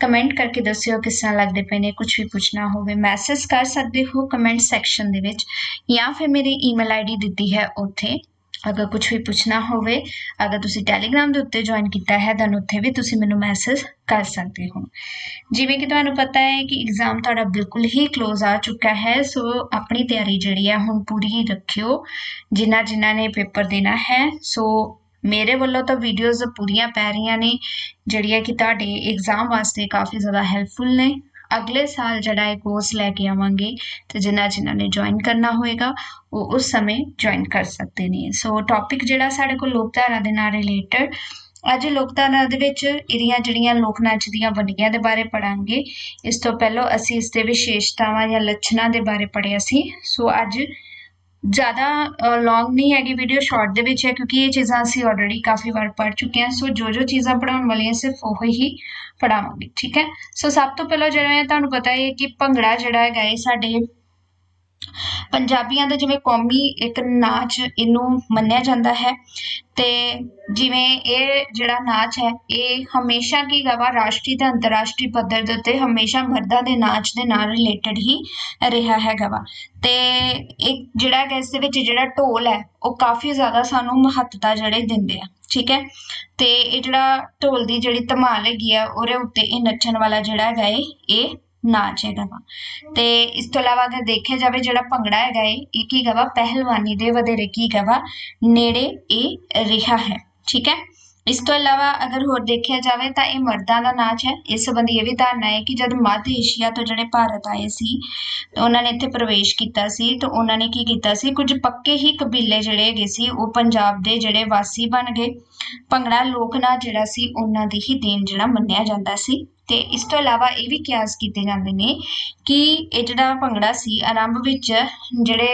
Comment ਕਰਕੇ ਦੱਸਿਓ ਕਿਸ ਤਰ੍ਹਾਂ ਲੱਗਦੇ ਪਏ ਨੇ ਕੁਝ ਵੀ ਪੁੱਛਣਾ ਹੋਵੇ ਮੈਸੇਜ ਕਰ ਸਕਦੇ ਹੋ ਕਮੈਂਟ ਸੈਕਸ਼ਨ ਦੇ ਵਿੱਚ ਜਾਂ ਫਿਰ ਮੇਰੀ ਈਮੇਲ ਆਈਡੀ ਦਿੱਤੀ ਹੈ ਉੱਥੇ। ਅਗਰ ਕੁਝ ਵੀ ਪੁੱਛਣਾ ਹੋਵੇ, ਅਗਰ ਤੁਸੀਂ ਟੈਲੀਗ੍ਰਾਮ ਦੇ ਉੱਤੇ ਜੁਆਇਨ ਕੀਤਾ ਹੈ ਤਾਂ ਉੱਥੇ ਵੀ ਤੁਸੀਂ ਮੈਨੂੰ ਮੈਸੇਜ ਕਰ ਸਕਦੇ ਹੋ। ਜਿਵੇਂ ਕਿ ਤੁਹਾਨੂੰ ਪਤਾ ਹੈ ਕਿ ਐਗਜ਼ਾਮ ਤੁਹਾਡਾ ਬਿਲਕੁਲ ਹੀ ক্লোਜ਼ ਆ ਚੁੱਕਾ ਹੈ, ਸੋ ਆਪਣੀ ਤਿਆਰੀ ਜਿਹੜੀ ਹੈ ਹੁਣ ਪੂਰੀ ਰੱਖਿਓ। ਜਿਨ੍ਹਾਂ ਜਿਨ੍ਹਾਂ ਨੇ ਪੇਪਰ ਦੇਣਾ ਹੈ, ਸੋ ਮੇਰੇ ਵੱਲੋਂ ਤਾਂ ਵੀਡੀਓਜ਼ ਪੂਰੀਆਂ ਪੈ ਰਹੀਆਂ ਨੇ, ਜਿਹੜੀਆਂ ਕਿ ਤੁਹਾਡੇ ਐਗਜ਼ਾਮ ਵਾਸਤੇ ਕਾਫੀ ਜ਼ਿਆਦਾ ਹੈਲਪਫੁਲ ਨੇ। ਅਗਲੇ ਸਾਲ ਜਿਹੜਾ ਇਹ ਕੋਰਸ ਲੈ ਕੇ ਆਵਾਂਗੇ, ਤੇ ਜਿਨ੍ਹਾਂ ਜਿਨ੍ਹਾਂ ਨੇ ਜੁਆਇਨ ਕਰਨਾ ਹੋਏਗਾ, ਉਹ ਉਸ ਸਮੇਂ ਜੁਆਇਨ ਕਰ ਸਕਦੇ ਨੇ। ਸੋ ਟੌਪਿਕ ਜਿਹੜਾ ਸਾਡੇ ਕੋਲ ਲੋਕਧਾਰਾ ਦੇ ਨਾਲ ਰਿਲੇਟਡ ਅੱਜ ਲੋਕਧਾਰਾ ਦੇ ਵਿੱਚ ਇਹਦੀਆਂ ਜਿਹੜੀਆਂ ਲੋਕ ਨਾਚ ਦੀਆਂ ਵੰਨਗੀਆਂ ਦੇ ਬਾਰੇ ਪੜਾਂਗੇ ਇਸ ਤੋਂ ਪਹਿਲਾਂ ਅਸੀਂ ਇਸ ਦੇ ਵਿਸ਼ੇਸ਼ਤਾਵਾਂ ਜਾਂ ਲੱਛਣਾਂ ਦੇ ਬਾਰੇ ਪੜਿਆ ਸੀ। ਸੋ ਅੱਜ ਜ਼ਿਆਦਾ ਲੌਂਗ ਨਹੀਂ ਹੈਗੀ ਵੀਡੀਓ ਸ਼ਾਰਟ ਦੇ ਵਿੱਚ ਹੈ ਕਿਉਂਕਿ ਇਹ ਚੀਜ਼ਾਂ ਅਸੀਂ ਆਲਰੇਡੀ ਕਾਫੀ ਵਾਰ ਪੜ ਚੁੱਕੇ ਹਾਂ। ਸੋ ਜੋ ਜੋ ਚੀਜ਼ਾਂ ਪੜਾਉਣ ਵਾਲੀਆਂ, ਸਿਰਫ ਉਹ ਹੀ ਪੜਾਵਾਂਗੇ ਠੀਕ ਹੈ? ਸੋ ਸਭ ਤੋਂ ਪਹਿਲਾਂ ਜਿਹੜਾ ਤੁਹਾਨੂੰ ਪਤਾ ਹੈ ਕਿ ਭੰਗੜਾ ਜਿਹੜਾ ਹੈਗਾ, ਇਹ ਸਾਡੇ ਪੰਜਾਬੀਆਂ ਦਾ ਜਿਵੇਂ ਕੌਮੀ ਇੱਕ ਨਾਚ ਇਹਨੂੰ ਮੰਨਿਆ ਜਾਂਦਾ ਹੈ ਤੇ ਜਿਵੇਂ ਇਹ ਜਿਹੜਾ ਨਾਚ ਹੈ, ਇਹ ਹਮੇਸ਼ਾ ਕੀ ਗਵਾ ਰਾਸ਼ਟਰੀ ਤੇ ਅੰਤਰਰਾਸ਼ਟਰੀ ਪੱਧਰ ਦੇ ਉੱਤੇ ਹਮੇਸ਼ਾ ਮਰਦਾਂ ਦੇ ਨਾਚ ਦੇ ਨਾਲ ਰਿਲੇਟਡ ਹੀ ਰਿਹਾ ਹੈਗਾ ਵਾ ਤੇ ਇੱਕ ਜਿਹੜਾ ਹੈ ਇਸ ਦੇ ਵਿੱਚ ਜਿਹੜਾ ਢੋਲ ਹੈ, ਉਹ ਕਾਫੀ ਜ਼ਿਆਦਾ ਸਾਨੂੰ ਮਹੱਤਤਾ ਜਿਹੜੇ ਦਿੰਦੇ ਆ, ਠੀਕ ਹੈ? ਤੇ ਇਹ ਜਿਹੜਾ ਢੋਲ ਦੀ ਜਿਹੜੀ ਧਮਾਲ ਹੈਗੀ ਆ, ਉਹਦੇ ਉੱਤੇ ਇਹ ਨੱਚਣ ਵਾਲਾ ਜਿਹੜਾ ਹੈਗਾ, ਇਹ ਨਾਚ ਹੈਗਾ ਵਾ ਤੇ ਇਸ ਤੋਂ ਇਲਾਵਾ ਅਗਰ ਦੇਖਿਆ ਜਾਵੇ ਜਿਹੜਾ ਭੰਗੜਾ ਹੈਗਾ ਏ, ਇਹ ਕੀ ਹੈਗਾ ਵਾ ਪਹਿਲਵਾਨੀ ਦੇ ਵਧੇਰੇ ਕੀ ਹੈਗਾ ਵਾ ਨੇੜੇ ਇਹ ਰਿਹਾ ਹੈ। ਠੀਕ ਹੈ? ਇਸ ਤੋਂ ਇਲਾਵਾ ਅਗਰ ਹੋਰ ਦੇਖਿਆ ਜਾਵੇ ਤਾਂ ਇਹ ਮਰਦਾਂ ਦਾ ਨਾਚ ਹੈ। ਇਸ ਸੰਬੰਧੀ ਇਹ ਵੀ ਧਾਰਨਾ ਹੈ ਕਿ ਜਦ ਮੱਧ ਏਸ਼ੀਆ ਤੋਂ ਜਿਹੜੇ ਭਾਰਤ ਆਏ ਸੀ ਉਹਨਾਂ ਨੇ ਇੱਥੇ ਪ੍ਰਵੇਸ਼ ਕੀਤਾ ਸੀ। ਤਾਂ ਉਹਨਾਂ ਨੇ ਕੀ ਕੀਤਾ ਸੀ? ਕੁਝ ਪੱਕੇ ਹੀ ਕਬੀਲੇ ਜਿਹੜੇ ਹੈਗੇ ਸੀ, ਉਹ ਪੰਜਾਬ ਦੇ ਜਿਹੜੇ ਵਾਸੀ ਬਣ ਗਏ। ਭੰਗੜਾ ਲੋਕ ਨਾਚ ਜਿਹੜਾ ਸੀ, ਉਹਨਾਂ ਦੀ ਹੀ ਦੇਣ ਜਿਹੜਾ ਮੰਨਿਆ ਜਾਂਦਾ ਸੀ। ਤੇ ਇਸ ਤੋਂ ਇਲਾਵਾ ਇਹ ਵੀ ਕਿਆਸ ਕੀਤੇ ਜਾਂਦੇ ਨੇ ਕਿ ਇਹ ਜਿਹੜਾ ਭੰਗੜਾ ਸੀ, ਆਰੰਭ ਵਿੱਚ ਜਿਹੜੇ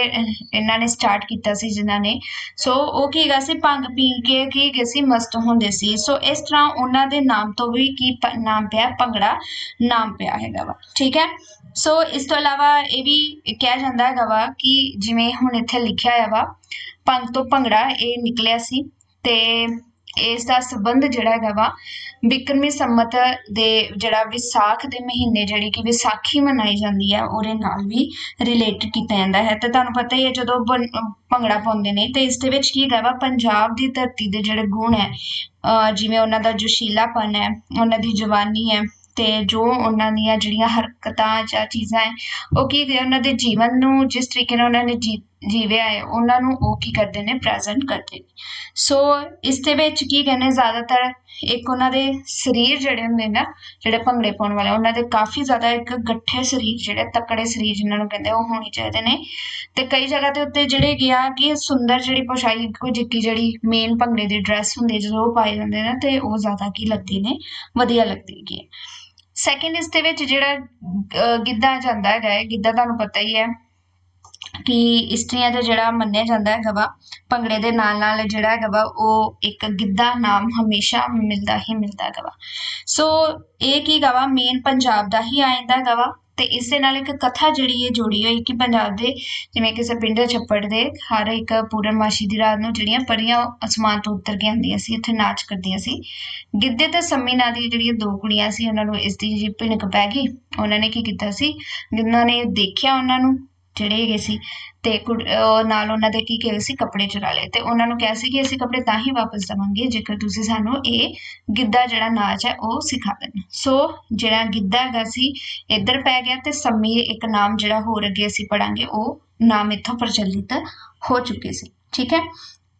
ਇਹਨਾਂ ਨੇ ਸਟਾਰਟ ਕੀਤਾ ਸੀ ਜਿਨ੍ਹਾਂ ਨੇ, ਸੋ ਉਹ ਕੀ ਹੈਗਾ ਸੀ, ਭੰਗ ਪੀ ਕੇ, ਕੀ ਹੈਗੇ ਸੀ, ਮਸਤ ਹੁੰਦੇ ਸੀ। ਸੋ ਇਸ ਤਰ੍ਹਾਂ ਉਹਨਾਂ ਦੇ ਨਾਮ ਤੋਂ ਵੀ ਕੀ ਨਾਮ ਪਿਆ, ਭੰਗੜਾ ਨਾਮ ਪਿਆ ਹੈਗਾ ਵਾ, ਠੀਕ ਹੈ? ਸੋ ਇਸ ਤੋਂ ਇਲਾਵਾ ਇਹ ਵੀ ਕਿਹਾ ਜਾਂਦਾ ਹੈਗਾ ਵਾ ਕਿ ਜਿਵੇਂ ਹੁਣ ਇੱਥੇ ਲਿਖਿਆ ਹੋਇਆ ਵਾ, ਭੰਗ ਤੋਂ ਭੰਗੜਾ ਇਹ ਨਿਕਲਿਆ ਸੀ ਤੇ ਇਸ ਦਾ ਸਬੰਧ ਜਿਹੜਾ ਹੈਗਾ ਵਾ ਬਿਕਰਮੀ ਸੰਮਤ ਦੇ ਜਿਹੜਾ ਵਿਸਾਖ ਦੇ ਮਹੀਨੇ ਜਿਹੜੀ ਕਿ ਵਿਸਾਖੀ ਮਨਾਈ ਜਾਂਦੀ ਹੈ, ਉਹਦੇ ਨਾਲ ਵੀ ਰਿਲੇਟਡ ਕੀਤਾ ਜਾਂਦਾ ਹੈ। ਤੇ ਤੁਹਾਨੂੰ ਪਤਾ ਹੀ ਹੈ, ਜਦੋਂ ਭੰਗੜਾ ਪਾਉਂਦੇ ਨੇ, ਤੇ ਇਸ ਦੇ ਵਿੱਚ ਕੀ ਹੈਗਾ ਵਾ, ਪੰਜਾਬ ਦੀ ਧਰਤੀ ਦੇ ਜਿਹੜੇ ਗੁਣ ਹੈ ਜਿਵੇਂ ਉਹਨਾਂ ਦਾ ਜੋਸ਼ੀਲਾਪਨ ਹੈ, ਉਹਨਾਂ ਦੀ ਜਵਾਨੀ ਹੈ, ਤੇ ਜੋ ਉਹਨਾਂ ਦੀਆਂ ਜਿਹੜੀਆਂ ਹਰਕਤਾਂ ਜਾਂ ਚੀਜ਼ਾਂ ਹੈ, ਉਹ ਕੀ ਉਹਨਾਂ ਦੇ ਜੀਵਨ ਨੂੰ ਜਿਸ ਤਰੀਕੇ ਨਾਲ ਉਹਨਾਂ ਨੇ ਜੀਵੇ ਆਏ ਉਹਨਾਂ ਨੂੰ ਉਹ ਕੀ ਕਰਦੇ ਨੇ ਪ੍ਰੈਜ਼ੈਂਟ ਕਰਦੇ ਨੇ। ਸੋ ਇਸ ਦੇ ਵਿੱਚ ਕੀ ਕਹਿੰਦੇ, ਜ਼ਿਆਦਾਤਰ ਇੱਕ ਉਹਨਾਂ ਦੇ ਸਰੀਰ ਜਿਹੜੇ ਹੁੰਦੇ ਨਾ ਜਿਹੜੇ ਭੰਗੜੇ ਪਾਉਣ ਵਾਲੇ, ਉਹਨਾਂ ਦੇ ਕਾਫੀ ਜ਼ਿਆਦਾ ਇੱਕ ਗੱਠੇ ਸਰੀਰ, ਜਿਹੜੇ ਤਕੜੇ ਸਰੀਰ ਜਿਨ੍ਹਾਂ ਨੂੰ ਕਹਿੰਦੇ ਉਹ ਹੋਣੇ ਚਾਹੀਦੇ ਨੇ। ਤੇ ਕਈ ਜਗ੍ਹਾ ਤੇ ਉੱਤੇ ਜਿਹੜੇ ਗਿਆ ਕਿ ਸੁੰਦਰ ਜਿਹੜੀ ਪੋਸ਼ਾਈ, ਕੋਈ ਜਿੱਕੀ ਜਿਹੜੀ ਮੇਨ ਭੰਗੜੇ ਦੀ ਡਰੈਸ ਹੁੰਦੀ ਜਦੋਂ ਉਹ ਪਾਏ ਜਾਂਦੇ ਨੇ, ਤੇ ਉਹ ਜ਼ਿਆਦਾ ਕੀ ਲੱਗਦੀ ਨੇ, ਵਧੀਆ ਲੱਗਦੀ ਹੈ। ਸੈਕਿੰਡ ਇਸ ਦੇ ਵਿੱਚ ਜਿਹੜਾ ਗਿੱਧਾ ਜਾਂਦਾ ਹੈਗਾ ਗਿੱਧਾ ਤੁਹਾਨੂੰ ਪਤਾ ਹੀ ਹੈ ਕਿ ਇਸਤਰੀਆਂ ਦਾ ਜਿਹੜਾ ਮੰਨਿਆ ਜਾਂਦਾ ਹੈਗਾ ਵਾ, ਭੰਗੜੇ ਦੇ ਨਾਲ ਨਾਲ ਜਿਹੜਾ ਹੈਗਾ ਵਾ, ਉਹ ਇੱਕ ਗਿੱਧਾ ਨਾਮ ਹਮੇਸ਼ਾ ਮਿਲਦਾ ਹੀ ਮਿਲਦਾ ਹੈਗਾ ਵਾ। ਸੋ ਇਹ ਕੀ ਗਾ ਵਾ ਮੇਨ ਪੰਜਾਬ ਦਾ ਹੀ ਆ ਜਾਂਦਾ ਹੈਗਾ ਵਾ ਤੇ ਇਸ ਦੇ ਨਾਲ ਇੱਕ ਕਥਾ ਜਿਹੜੀ ਹੈ ਜੋੜੀ ਹੋਈ ਕਿ ਪੰਜਾਬ ਦੇ ਜਿਵੇਂ ਕਿਸੇ ਪਿੰਡ ਛੱਪੜ ਦੇ ਹਰ ਇੱਕ ਪੂਰਨਮਾਸ਼ੀ ਦੀ ਰਾਤ ਨੂੰ ਜਿਹੜੀਆਂ ਪਰੀਆਂ ਅਸਮਾਨ ਤੋਂ ਉਤਰ ਕੇ ਆਉਂਦੀਆਂ ਸੀ ਇੱਥੇ ਨਾਚ ਕਰਦੀਆਂ ਸੀ। ਗਿੱਧੇ ਤੇ ਸੰਮੀ ਨਾਂ ਦੀ ਜਿਹੜੀਆਂ ਦੋ ਕੁੜੀਆਂ ਸੀ, ਉਹਨਾਂ ਨੂੰ ਇਸ ਦੀ ਜੀ ਭਿਣਕ ਪੈ ਗਈ, ਉਹਨਾਂ ਨੇ ਕੀ ਕੀਤਾ ਸੀ? ਜਿਨ੍ਹਾਂ ਨੇ ਦੇਖਿਆ ਉਹਨਾਂ ਨੂੰ ਜਿਹੜੇ ਹੈਗੇ ਸੀ ਤੇ ਨਾਲ ਉਹਨਾਂ ਦੇ ਕੀ ਕਹੇ ਸੀ? ਕੱਪੜੇ ਚੁਰਾ ਲਏ। ਤੇ ਉਹਨਾਂ ਨੂੰ ਕਿਹਾ ਸੀ ਕਿ ਅਸੀਂ ਕੱਪੜੇ ਤਾਂ ਹੀ ਵਾਪਸ ਦਵਾਂਗੇ ਜੇਕਰ ਤੁਸੀਂ ਸਾਨੂੰ ਇਹ ਗਿੱਧਾ ਜਿਹੜਾ ਨਾਚ ਹੈ ਉਹ ਸਿਖਾ ਦੇਣਾ। ਸੋ ਜਿਹੜਾ ਗਿੱਧਾ ਹੈਗਾ ਸੀ, ਇੱਧਰ ਪੈ ਗਿਆ ਤੇ ਸੰਮੀ ਇੱਕ ਨਾਮ ਜਿਹੜਾ ਹੋਰ ਅੱਗੇ ਅਸੀਂ ਪੜਾਂਗੇ ਉਹ ਨਾਮ ਇੱਥੋਂ ਪ੍ਰਚਲਿਤ ਹੋ ਚੁੱਕੇ ਸੀ। ਠੀਕ ਹੈ?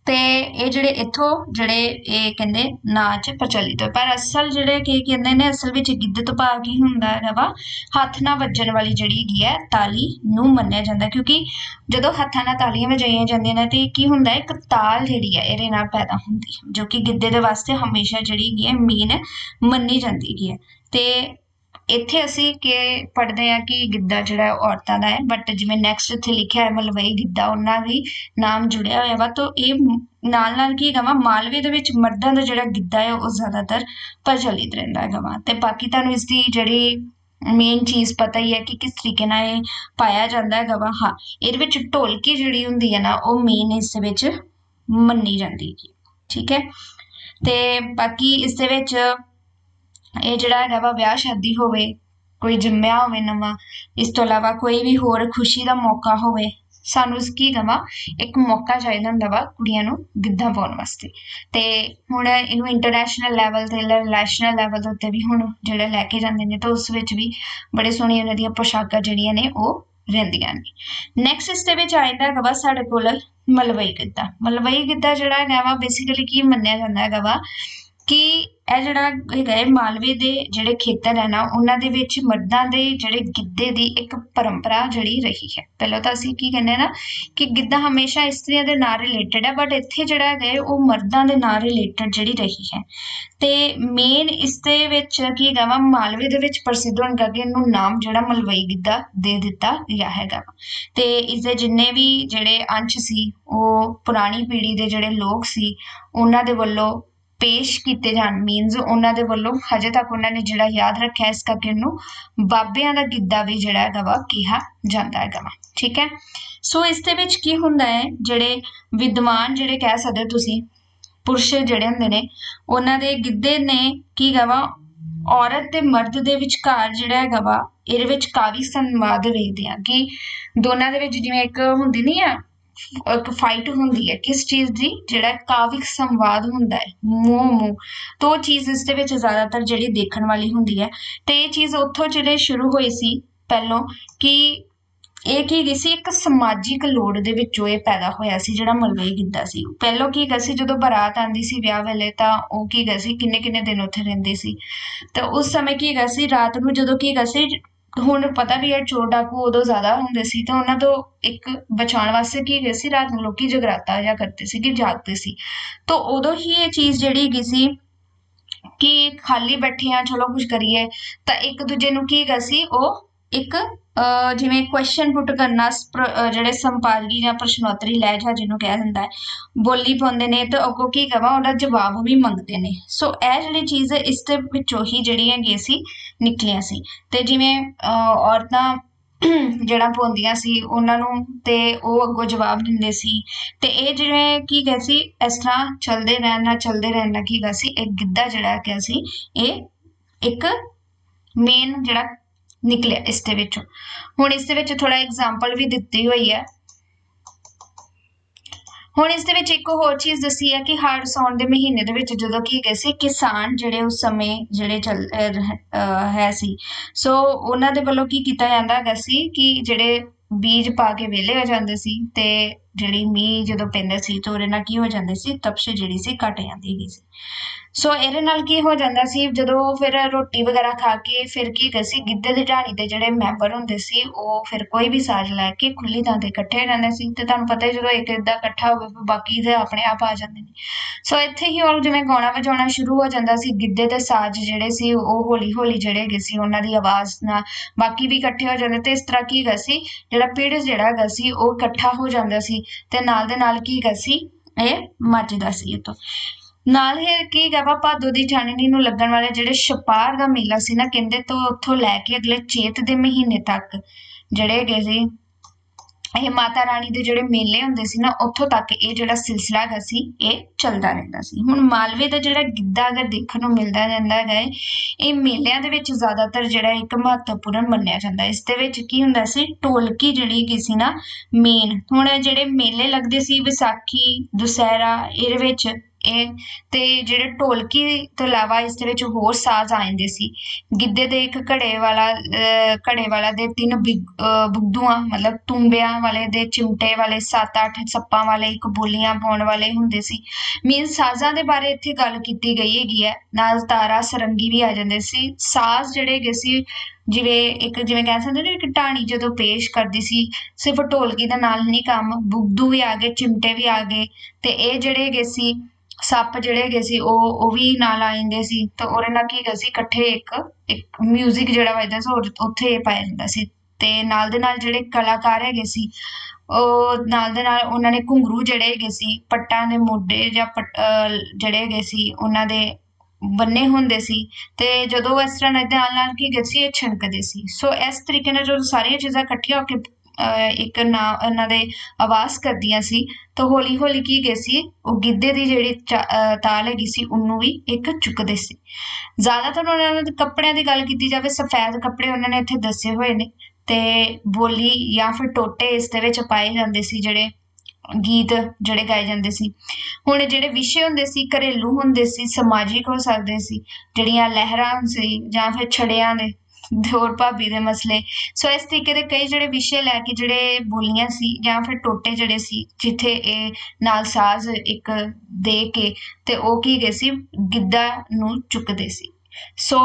ਤੇ ਇਹ ਜਿਹੜੇ ਇੱਥੋਂ ਜਿਹੜੇ ਇਹ ਕਹਿੰਦੇ ਨਾਚ ਪ੍ਰਚਲਿਤ ਹੋਏ। ਪਰ ਅਸਲ ਜਿਹੜੇ ਕੀ ਕਹਿੰਦੇ ਨੇ, ਅਸਲ ਵਿੱਚ ਗਿੱਧੇ ਤੋਂ ਭਾਵ ਕੀ ਹੁੰਦਾ ਹੈ ਵਾ ਹੱਥ ਨਾਲ ਵੱਜਣ ਵਾਲੀ ਜਿਹੜੀ ਹੈਗੀ ਹੈ ਤਾਲੀ ਨੂੰ ਮੰਨਿਆ ਜਾਂਦਾ ਕਿਉਂਕਿ ਜਦੋਂ ਹੱਥਾਂ ਨਾਲ ਤਾਲੀਆਂ ਵਜਾਈਆਂ ਜਾਂਦੀਆਂ ਨੇ ਤੇ ਕੀ ਹੁੰਦਾ ਹੈ? ਇੱਕ ਤਾਲ ਜਿਹੜੀ ਹੈ ਇਹਦੇ ਨਾਲ ਪੈਦਾ ਹੁੰਦੀ ਹੈ, ਜੋ ਕਿ ਗਿੱਧੇ ਦੇ ਵਾਸਤੇ ਹਮੇਸ਼ਾ ਜਿਹੜੀ ਹੈਗੀ ਹੈ ਮੇਨ ਮੰਨੀ ਜਾਂਦੀ ਹੈਗੀ ਹੈ। ਤੇ ਇੱਥੇ ਅਸੀਂ ਕਿ ਪੜ੍ਹਦੇ ਆ ਕਿ ਗਿੱਧਾ ਜਿਹੜਾ ਉਹ ਔਰਤਾਂ ਦਾ ਹੈ ਬਟ ਜਿਵੇਂ ਨੈਕਸਟ ਇੱਥੇ ਲਿਖਿਆ ਹੈ ਮਲਵਈ ਗਿੱਧਾ, ਉਹਨਾਂ ਵੀ ਨਾਮ ਜੁੜਿਆ ਹੋਇਆ ਵਾ, ਤਾਂ ਇਹ ਨਾਲ ਨਾਲ ਕੀ ਹੈਗਾ ਵਾ, ਮਾਲਵੇ ਦੇ ਵਿੱਚ ਮਰਦਾਂ ਦਾ ਜਿਹੜਾ ਗਿੱਧਾ ਹੈ, ਉਹ ਜ਼ਿਆਦਾਤਰ ਪ੍ਰਚਲਿਤ ਰਹਿੰਦਾ ਹੈਗਾ ਵਾ, ਤੇ ਬਾਕੀ ਤੁਹਾਨੂੰ ਇਸ ਦੀ ਜਿਹੜੀ ਮੇਨ ਚੀਜ਼ ਪਤਾ ਹੀ ਹੈ ਕਿ ਕਿਸ ਤਰੀਕੇ ਨਾਲ ਇਹ ਪਾਇਆ ਜਾਂਦਾ ਹੈਗਾ ਵਾ, ਹਾਂ, ਇਹਦੇ ਵਿੱਚ ਢੋਲਕੀ ਜਿਹੜੀ ਹੁੰਦੀ ਹੈ ਨਾ, ਉਹ ਮੇਨ ਇਸ ਵਿੱਚ ਮੰਨੀ ਜਾਂਦੀ ਹੈ, ਠੀਕ ਹੈ? ਤੇ ਬਾਕੀ ਇਸ ਦੇ ਵਿੱਚ ਇਹ ਜਿਹੜਾ ਹੈਗਾ ਵਾ ਵਿਆਹ ਸ਼ਾਦੀ ਹੋਵੇ, ਕੋਈ ਜੰਮਿਆ ਹੋਵੇ ਨਵਾਂ, ਇਸ ਤੋਂ ਇਲਾਵਾ ਕੋਈ ਵੀ ਹੋਰ ਖੁਸ਼ੀ ਦਾ ਮੌਕਾ ਹੋਵੇ, ਸਾਨੂੰ ਇਸ ਕੀ ਕਵਾਂ ਇੱਕ ਮੌਕਾ ਚਾਹੀਦਾ ਹੁੰਦਾ ਵਾ ਕੁੜੀਆਂ ਨੂੰ ਗਿੱਧਾ ਪਾਉਣ ਵਾਸਤੇ। ਤੇ ਹੁਣ ਇਹਨੂੰ ਇੰਟਰਨੈਸ਼ਨਲ ਲੈਵਲ ਤੇ ਨੈਸ਼ਨਲ ਲੈਵਲ ਦੇ ਉੱਤੇ ਵੀ ਹੁਣ ਜਿਹੜੇ ਲੈ ਕੇ ਜਾਂਦੇ ਨੇ, ਤਾਂ ਉਸ ਵਿੱਚ ਵੀ ਬੜੇ ਸੋਹਣੀਆਂ ਉਹਨਾਂ ਦੀਆਂ ਪੋਸ਼ਾਕਾਂ ਜਿਹੜੀਆਂ ਨੇ ਉਹ ਰਹਿੰਦੀਆਂ ਨੇ। ਨੈਕਸਟ ਇਸ ਦੇ ਵਿੱਚ ਆ ਜਾਂਦਾ ਹੈਗਾ ਵਾ ਸਾਡੇ ਕੋਲ ਮਲਵਈ ਗਿੱਧਾ। ਮਲਵਈ ਗਿੱਧਾ ਜਿਹੜਾ ਹੈਗਾ ਵਾ ਬੇਸਿਕਲੀ ਕੀ ਮੰਨਿਆ ਜਾਂਦਾ ਹੈਗਾ ਵਾ ਕਿ ਇਹ ਜਿਹੜਾ ਹੈਗਾ ਹੈ ਮਾਲਵੇ ਦੇ ਜਿਹੜੇ ਖੇਤਰ ਹੈ ਨਾ, ਉਹਨਾਂ ਦੇ ਵਿੱਚ ਮਰਦਾਂ ਦੇ ਜਿਹੜੇ ਗਿੱਧੇ ਦੀ ਇੱਕ ਪਰੰਪਰਾ ਜਿਹੜੀ ਰਹੀ ਹੈ। ਪਹਿਲਾਂ ਤਾਂ ਅਸੀਂ ਕੀ ਕਹਿੰਦੇ ਆ ਨਾ ਕਿ ਗਿੱਧਾ ਹਮੇਸ਼ਾ ਇਸਤਰੀਆਂ ਦੇ ਨਾਲ ਰਿਲੇਟਡ ਹੈ ਬਟ ਇੱਥੇ ਜਿਹੜਾ ਹੈਗਾ ਹੈ, ਉਹ ਮਰਦਾਂ ਦੇ ਨਾਲ ਰਿਲੇਟਡ ਜਿਹੜੀ ਰਹੀ ਹੈ। ਤੇ ਮੇਨ ਇਸ ਦੇ ਵਿੱਚ ਕੀ ਹੈਗਾ ਵਾ, ਮਾਲਵੇ ਦੇ ਵਿੱਚ ਪ੍ਰਸਿੱਧ ਹੋਣ ਕਰਕੇ ਇਹਨੂੰ ਨਾਮ ਜਿਹੜਾ ਮਲਵਈ ਗਿੱਧਾ ਦੇ ਦਿੱਤਾ ਗਿਆ ਹੈਗਾ ਵਾ। ਤੇ ਇਸ ਦੇ ਜਿੰਨੇ ਵੀ ਜਿਹੜੇ ਅੰਸ਼ ਸੀ, ਉਹ ਪੁਰਾਣੀ ਪੀੜ੍ਹੀ ਦੇ ਜਿਹੜੇ ਲੋਕ ਸੀ, ਉਹਨਾਂ ਦੇ ਵੱਲੋਂ ਪੇਸ਼ ਕੀਤੇ ਜਾਣ। ਮੀਨਸ ਉਹਨਾਂ ਦੇ ਵੱਲੋਂ ਹਜੇ ਤੱਕ ਉਹਨਾਂ ਨੇ ਜਿਹੜਾ ਯਾਦ ਰੱਖਿਆ, ਇਸ ਕਰਕੇ ਉਹਨੂੰ ਬਾਬਿਆਂ ਦਾ ਗਿੱਧਾ ਵੀ ਜਿਹੜਾ ਹੈਗਾ ਵਾ ਕਿਹਾ ਜਾਂਦਾ ਹੈਗਾ ਵਾ। ਠੀਕ ਹੈ? ਸੋ ਇਸ ਦੇ ਵਿੱਚ ਕੀ ਹੁੰਦਾ ਹੈ? ਜਿਹੜੇ ਵਿਦਵਾਨ ਜਿਹੜੇ ਕਹਿ ਸਕਦੇ ਹੋ ਤੁਸੀਂ, ਪੁਰਸ਼ ਜਿਹੜੇ ਹੁੰਦੇ ਨੇ, ਉਹਨਾਂ ਦੇ ਗਿੱਧੇ ਨੇ ਕੀ ਹੈਗਾ ਵਾ? ਔਰਤ ਤੇ ਮਰਦ ਦੇ ਵਿਚਕਾਰ ਜਿਹੜਾ ਹੈਗਾ ਵਾ, ਇਹਦੇ ਵਿੱਚ ਕਾਵੀ ਸੰਵਾਦ ਵੇਖਦੇ ਆ ਕਿ ਦੋਨਾਂ ਦੇ ਵਿੱਚ ਜਿਵੇਂ ਇੱਕ ਹੁੰਦੀ ਨਹੀਂ ਆ ਇੱਕ ਫਾਈਟ ਹੁੰਦੀ ਹੈ, ਕਿਸ ਚੀਜ਼ ਦੀ? ਜਿਹੜਾ ਕਾਵਿਕ ਸੰਵਾਦ ਹੁੰਦਾ ਹੈ, ਮੂੰਹ ਮੂੰਹ। ਤੋਂ ਚੀਜ਼ ਇਸ ਦੇ ਵਿੱਚ ਜ਼ਿਆਦਾਤਰ ਜਿਹੜੀ ਦੇਖਣ ਵਾਲੀ ਹੁੰਦੀ ਹੈ। ਤੇ ਇਹ ਚੀਜ਼ ਉੱਥੋਂ ਜਿਹੜੇ ਸ਼ੁਰੂ ਹੋਈ ਸੀ ਪਹਿਲੋਂ ਕਿ ਇਹ ਕੀ ਗਈ ਸੀ, ਇੱਕ ਸਮਾਜਿਕ ਲੋੜ ਦੇ ਵਿੱਚੋਂ ਇਹ ਪੈਦਾ ਹੋਇਆ ਸੀ, ਜਿਹੜਾ ਮਲਵਈ ਗਿੱਧਾ ਸੀ। ਪਹਿਲੋਂ ਕੀ ਗਾ ਸੀ, ਜਦੋਂ ਬਾਰਾਤ ਆਂਦੀ ਸੀ ਵਿਆਹ ਵੇਲੇ, ਤਾਂ ਉਹ ਕੀ ਗਾ ਸੀ, ਕਿੰਨੇ ਕਿੰਨੇ ਦਿਨ ਉੱਥੇ ਰਹਿੰਦੇ ਸੀ। ਤਾਂ ਉਸ ਸਮੇਂ ਕੀ ਗਾ ਸੀ, ਰਾਤ ਨੂੰ ਜਦੋਂ ਕੀ ਗਾ ਸੀ ਹੁਣ ਪਤਾ ਵੀ ਹੈ, ਚੋਰ ਡਾਕੂ ਉਦੋਂ ਜ਼ਿਆਦਾ ਹੁੰਦੇ ਸੀ ਤਾਂ ਉਹਨਾਂ ਤੋਂ ਇੱਕ ਬਚਾਉਣ ਵਾਸਤੇ ਕੀ ਗਏ ਸੀ? ਰਾਤ ਨੂੰ ਲੋਕੀ ਜਗਰਾਤਾ ਜਾਂ ਕਰਦੇ ਸੀ ਕਿ ਜਾਗਦੇ ਸੀ। ਤਾਂ ਉਦੋਂ ਹੀ ਇਹ ਚੀਜ਼ ਜਿਹੜੀ ਹੈਗੀ ਸੀ ਕਿ ਖਾਲੀ ਬੈਠੇ ਆ, ਚਲੋ ਕੁਝ ਕਰੀਏ, ਤਾਂ ਇੱਕ ਦੂਜੇ ਨੂੰ ਕੀ ਗਾ ਸੀ? ਉਹ ਇੱਕ ਜਿਵੇਂ ਕੁਐਸਚਨ ਪੁੱਟ ਕਰਨਾ ਜਿਹੜੇ ਸੰਪਾਦਕੀ ਜਾਂ ਪ੍ਰਸ਼ਨੋਤਰੀ ਲਹਿਜਾ ਜਿਹਨੂੰ ਕਿਹਾ ਜਾਂਦਾ ਹੈ, ਬੋਲੀ ਪਾਉਂਦੇ ਨੇ ਤੇ ਅੱਗੋਂ ਕੀ ਕਹਾਂ ਉਹਦਾ ਜਵਾਬ ਵੀ ਮੰਗਦੇ ਨੇ। ਸੋ ਇਹ ਜਿਹੜੀ ਚੀਜ਼ ਹੈ, ਇਸ ਦੇ ਵਿੱਚੋਂ ਹੀ ਜਿਹੜੀ ਹੈਗੀ ਸੀ, ਨਿਕਲੀਆਂ ਸੀ। ਤੇ ਜਿਵੇਂ ਔਰਤਾਂ ਜਿਹੜਾ ਪਾਉਂਦੀਆਂ ਸੀ, ਉਹਨਾਂ ਨੂੰ ਤੇ ਉਹ ਅੱਗੋਂ ਜਵਾਬ ਦਿੰਦੇ ਸੀ। ਤੇ ਇਹ ਜਿਵੇਂ ਕੀ ਗਿਆ ਸੀ, ਇਸ ਤਰ੍ਹਾਂ ਚੱਲਦੇ ਰਹਿਣਾ ਚੱਲਦੇ ਰਹਿਣਾ ਕੀ ਗਾ ਸੀ, ਇਹ ਗਿੱਧਾ ਜਿਹੜਾ ਕਿਹਾ ਸੀ, ਇਹ ਇੱਕ ਮੇਨ ਜਿਹੜਾ ਨਿਕਲਿਆ ਇਸ ਦੇ ਵਿੱਚੋਂ। ਹੁਣ ਇਸ ਦੇ ਵਿੱਚ ਥੋੜਾ ਐਗਜ਼ਾਮਪਲ ਵੀ ਦਿੱਤੀ ਹੋਈ ਹੈ। ਹੁਣ ਇਸ ਦੇ ਵਿੱਚ ਇੱਕ ਹੋਰ ਚੀਜ਼ ਦੱਸੀ ਹੈ ਕਿ ਹਰ ਸਾਉਣ ਦੇ ਮਹੀਨੇ ਦੇ ਵਿੱਚ ਜਦੋਂ ਕੀ ਗਏ ਸੀ, ਕਿਸਾਨ ਜਿਹੜੇ ਉਸ ਸਮੇਂ ਜਿਹੜੇ ਚੱਲ ਅਹ, ਹੈ ਸੀ। ਸੋ ਉਹਨਾਂ ਦੇ ਵੱਲੋਂ ਕੀ ਕੀਤਾ ਜਾਂਦਾ ਹੈਗਾ ਸੀ ਕਿ ਜਿਹੜੇ ਬੀਜ ਪਾ ਕੇ ਵਿਹਲੇ ਹੋ ਜਾਂਦੇ ਸੀ ਤੇ ਜਿਹੜੀ ਮੀਂਹ ਜਦੋਂ ਪੈਂਦਾ ਸੀ ਤਾਂ ਉਹਦੇ ਨਾਲ ਕੀ ਹੋ ਜਾਂਦੇ ਸੀ, ਤਪਸ਼ ਜਿਹੜੀ ਸੀ ਘਟ ਜਾਂਦੀ ਹੈਗੀ ਸੀ। ਸੋ ਇਹਦੇ ਨਾਲ ਕੀ ਹੋ ਜਾਂਦਾ ਸੀ, ਜਦੋਂ ਫਿਰ ਰੋਟੀ ਵਗੈਰਾ ਖਾ ਕੇ ਫਿਰ ਕੀ ਕਰਦੇ ਸੀ, ਗਿੱਧੇ ਦੀ ਢਾਣੀ ਦੇ ਜਿਹੜੇ ਮੈਂਬਰ ਹੁੰਦੇ ਸੀ, ਉਹ ਫਿਰ ਕੋਈ ਵੀ ਸਾਜ਼ ਲੈ ਕੇ ਖੁੱਲੀ ਥਾਂ ਤੇ ਇਕੱਠੇ ਰਹਿੰਦੇ ਸੀ ਤੇ ਤੁਹਾਨੂੰ ਪਤਾ ਹੀ ਜਦੋਂ ਇੱਕ ਇਦਾਂ ਇਕੱਠਾ ਹੋਵੇ ਫਿਰ ਬਾਕੀ ਦੇ ਆਪਣੇ ਆਪ ਆ ਜਾਂਦੇ ਨੇ। ਸੋ ਇੱਥੇ ਹੀ ਉਹ ਜਿਵੇਂ ਗਾਉਣਾ ਵਜਾਉਣਾ ਸ਼ੁਰੂ ਹੋ ਜਾਂਦਾ ਸੀ, ਗਿੱਧੇ ਦੇ ਸਾਜ਼ ਜਿਹੜੇ ਸੀ, ਉਹ ਹੌਲੀ ਹੌਲੀ ਜਿਹੜੇ ਹੈਗੇ ਸੀ, ਉਹਨਾਂ ਦੀ ਆਵਾਜ਼ ਨਾਲ ਬਾਕੀ ਵੀ ਇਕੱਠੇ ਹੋ ਜਾਂਦੇ ਤੇ ਇਸ ਤਰ੍ਹਾਂ ਕੀ ਹੈਗਾ ਸੀ, ਜਿਹੜਾ ਪਿੜ ਜਿਹੜਾ ਹੈਗਾ ਸੀ, ਉਹ ਇਕੱਠਾ ਹੋ ਜਾਂਦਾ ਸੀ। ਤੇ ਨਾਲ ਦੇ ਨਾਲ ਕੀ ਹੈਗਾ ਸੀ? ਇਹ ਮੱਚਦਾ ਸੀ ਇਹ ਤੋਂ। ਨਾਲ ਹੀ ਕੀ ਹੈਗਾ ਵਾ, ਭਾਦੋ ਦੀ ਚਾਨਣੀ ਨੂੰ ਲੱਗਣ ਵਾਲੇ ਜਿਹੜੇ ਛਪਾਰ ਦਾ ਮੇਲਾ ਸੀ ਨਾ, ਕਹਿੰਦੇ ਤੋਂ ਉੱਥੋਂ ਲੈ ਕੇ ਅਗਲੇ ਚੇਤ ਦੇ ਮਹੀਨੇ ਤੱਕ ਜਿਹੜੇ ਹੈਗੇ ਸੀ ਇਹ ਮਾਤਾ ਰਾਣੀ ਦੇ ਜਿਹੜੇ ਮੇਲੇ ਹੁੰਦੇ ਸੀ ਨਾ, ਉੱਥੋਂ ਤੱਕ ਇਹ ਜਿਹੜਾ ਸਿਲਸਿਲਾ ਹੈਗਾ ਸੀ, ਇਹ ਚੱਲਦਾ ਰਹਿੰਦਾ ਸੀ ਹੁਣ ਮਾਲਵੇ ਦਾ ਜਿਹੜਾ ਗਿੱਧਾ ਅਗਰ ਦੇਖਣ ਨੂੰ ਮਿਲਦਾ ਜਾਂਦਾ ਹੈਗਾ ਹੈ, ਇਹ ਮੇਲਿਆਂ ਦੇ ਵਿੱਚ ਜ਼ਿਆਦਾਤਰ ਜਿਹੜਾ ਇੱਕ ਮਹੱਤਵਪੂਰਨ ਮੰਨਿਆ ਜਾਂਦਾ ਹੈ। ਇਸ ਦੇ ਵਿੱਚ ਕੀ ਹੁੰਦਾ ਸੀ, ਢੋਲਕੀ ਜਿਹੜੀ ਕੀ ਸੀ ਨਾ ਮੇਨ ਹੁਣ ਜਿਹੜੇ ਮੇਲੇ ਲੱਗਦੇ ਸੀ, ਵਿਸਾਖੀ, ਦੁਸਹਿਰਾ, ਇਹਦੇ ਵਿੱਚ ਇਹ ਤੇ ਜਿਹੜੇ ਢੋਲਕੀ ਤੋਂ ਇਲਾਵਾ ਇਸ ਦੇ ਵਿੱਚ ਹੋਰ ਸਾਜ਼ ਆ ਜਾਂਦੇ ਸੀ। ਗਿੱਧੇ ਦੇ ਇੱਕ ਘੜੇ ਵਾਲਾ ਘੜੇ ਵਾਲਾ ਦੇ ਤਿੰਨ ਬਿਗ- ਮਤਲਬ ਤੁੰਬਿਆਂ ਵਾਲੇ ਦੇ ਚਿਮਟੇ ਵਾਲੇ 7-8 ਸੱਪਾਂ ਵਾਲੇ, ਇੱਕ ਬੋਲੀਆਂ ਪਾਉਣ ਵਾਲੇ ਹੁੰਦੇ ਸੀ। ਮੀਨ ਸਾਜ਼ਾਂ ਦੇ ਬਾਰੇ ਇੱਥੇ ਗੱਲ ਕੀਤੀ ਗਈ ਹੈਗੀ ਹੈ। ਨਾਲ ਤਾਰਾ, ਸਰੰਗੀ ਵੀ ਆ ਜਾਂਦੇ ਸੀ। ਸਾਜ਼ ਜਿਹੜੇ ਹੈਗੇ ਸੀ, ਜਿਵੇਂ ਇੱਕ, ਜਿਵੇਂ ਕਹਿ ਸਕਦੇ ਨੇ, ਇੱਕ ਢਾਣੀ ਜਦੋਂ ਪੇਸ਼ ਕਰਦੀ ਸੀ, ਸਿਰਫ ਢੋਲਕੀ ਦਾ ਨਾਲ ਨਹੀਂ ਕੰਮ ਬੁੱਧੂ ਵੀ ਆ ਗਏ, ਚਿਮਟੇ ਵੀ ਆ ਗਏ ਤੇ ਇਹ ਜਿਹੜੇ ਹੈਗੇ ਸੀ ਸੱਪ ਜਿਹੜੇ ਹੈਗੇ ਸੀ, ਉਹ ਉਹ ਵੀ ਨਾਲ ਆ ਜਾਂਦੇ ਸੀ। ਤਾਂ ਉਹਦੇ ਨਾਲ ਕੀ ਹੈਗਾ ਸੀ, ਇਕੱਠੇ ਇੱਕ ਇੱਕ 뮤직 ਜਿਹੜਾ ਵੱਜਦਾ ਸੀ, ਉਹ ਉੱਥੇ ਪਾਇਆ ਜਾਂਦਾ ਸੀ। ਤੇ ਨਾਲ ਦੇ ਨਾਲ ਜਿਹੜੇ ਕਲਾਕਾਰ ਹੈਗੇ ਸੀ, ਉਹ ਨਾਲ ਦੇ ਨਾਲ ਉਹਨਾਂ ਨੇ ਘੁੰਗਰੂ ਜਿਹੜੇ ਹੈਗੇ ਸੀ, ਪੱਟਾਂ ਦੇ ਮੋਢੇ ਜਾਂ ਪੱਟ- ਜਿਹੜੇ ਹੈਗੇ ਸੀ, ਉਹਨਾਂ ਦੇ ਬੰਨੇ ਹੁੰਦੇ ਸੀ। ਤੇ ਜਦੋਂ ਇਸ ਤਰ੍ਹਾਂ ਨਾਲ ਨਾਲ ਕੀ ਹੈਗੇ ਸੀ, ਇਹ ਛਣਕਦੇ ਸੀ। ਸੋ ਇਸ ਤਰੀਕੇ ਨਾਲ ਜਦੋਂ ਸਾਰੀਆਂ ਚੀਜ਼ਾਂ ਇਕੱਠੀਆਂ ਹੋ ਕੇ ਇੱਕ ਨਾ ਇਹਨਾਂ ਦੇ ਆਵਾਜ਼ ਕਰਦੀਆਂ ਸੀ ਤਾਂ ਹੌਲੀ ਹੌਲੀ ਕੀ ਗਏ ਸੀ, ਉਹ ਗਿੱਧੇ ਦੀ ਜਿਹੜੀ ਤਾਲ ਹੈਗੀ ਸੀ, ਉਹਨੂੰ ਵੀ ਇੱਕ ਚੁੱਕਦੇ ਸੀ। ਜ਼ਿਆਦਾਤਰ ਉਹਨਾਂ ਦੇ ਕੱਪੜਿਆਂ ਦੀ ਗੱਲ ਕੀਤੀ ਜਾਵੇ, ਸਫੈਦ ਕੱਪੜੇ ਉਹਨਾਂ ਨੇ ਇੱਥੇ ਦੱਸੇ ਹੋਏ ਨੇ ਤੇ ਬੋਲੀ ਜਾਂ ਫਿਰ ਟੋਟੇ ਇਸ ਦੇ ਵਿੱਚ ਪਾਏ ਜਾਂਦੇ ਸੀ, ਜਿਹੜੇ ਗੀਤ ਜਿਹੜੇ ਗਾਏ ਜਾਂਦੇ ਸੀ। ਹੁਣ ਜਿਹੜੇ ਵਿਸ਼ੇ ਹੁੰਦੇ ਸੀ, ਘਰੇਲੂ ਹੁੰਦੇ ਸੀ, ਸਮਾਜਿਕ ਹੋ ਸਕਦੇ ਸੀ, ਜਿਹੜੀਆਂ ਲਹਿਰਾਂ ਸੀ ਜਾਂ ਫਿਰ ਛੜਿਆਂ ਦੇ ਦਿਓਰ ਭਾਬੀ ਦੇ ਮਸਲੇ। ਸੋ ਇਸ ਤਰੀਕੇ ਦੇ ਕਈ ਜਿਹੜੇ ਵਿਸ਼ੇ ਲੈ ਕੇ ਜਿਹੜੇ ਬੋਲੀਆਂ ਸੀ ਜਾਂ ਫਿਰ ਟੋਟੇ ਜਿਹੜੇ ਸੀ, ਜਿੱਥੇ ਇਹ ਨਾਲ ਸਾਜ਼ ਇੱਕ ਦੇ ਕੇ ਤੇ ਉਹ ਕੀ ਗਏ ਸੀ? ਗਿੱਧਾ ਨੂੰ ਚੁੱਕਦੇ ਸੀ। ਸੋ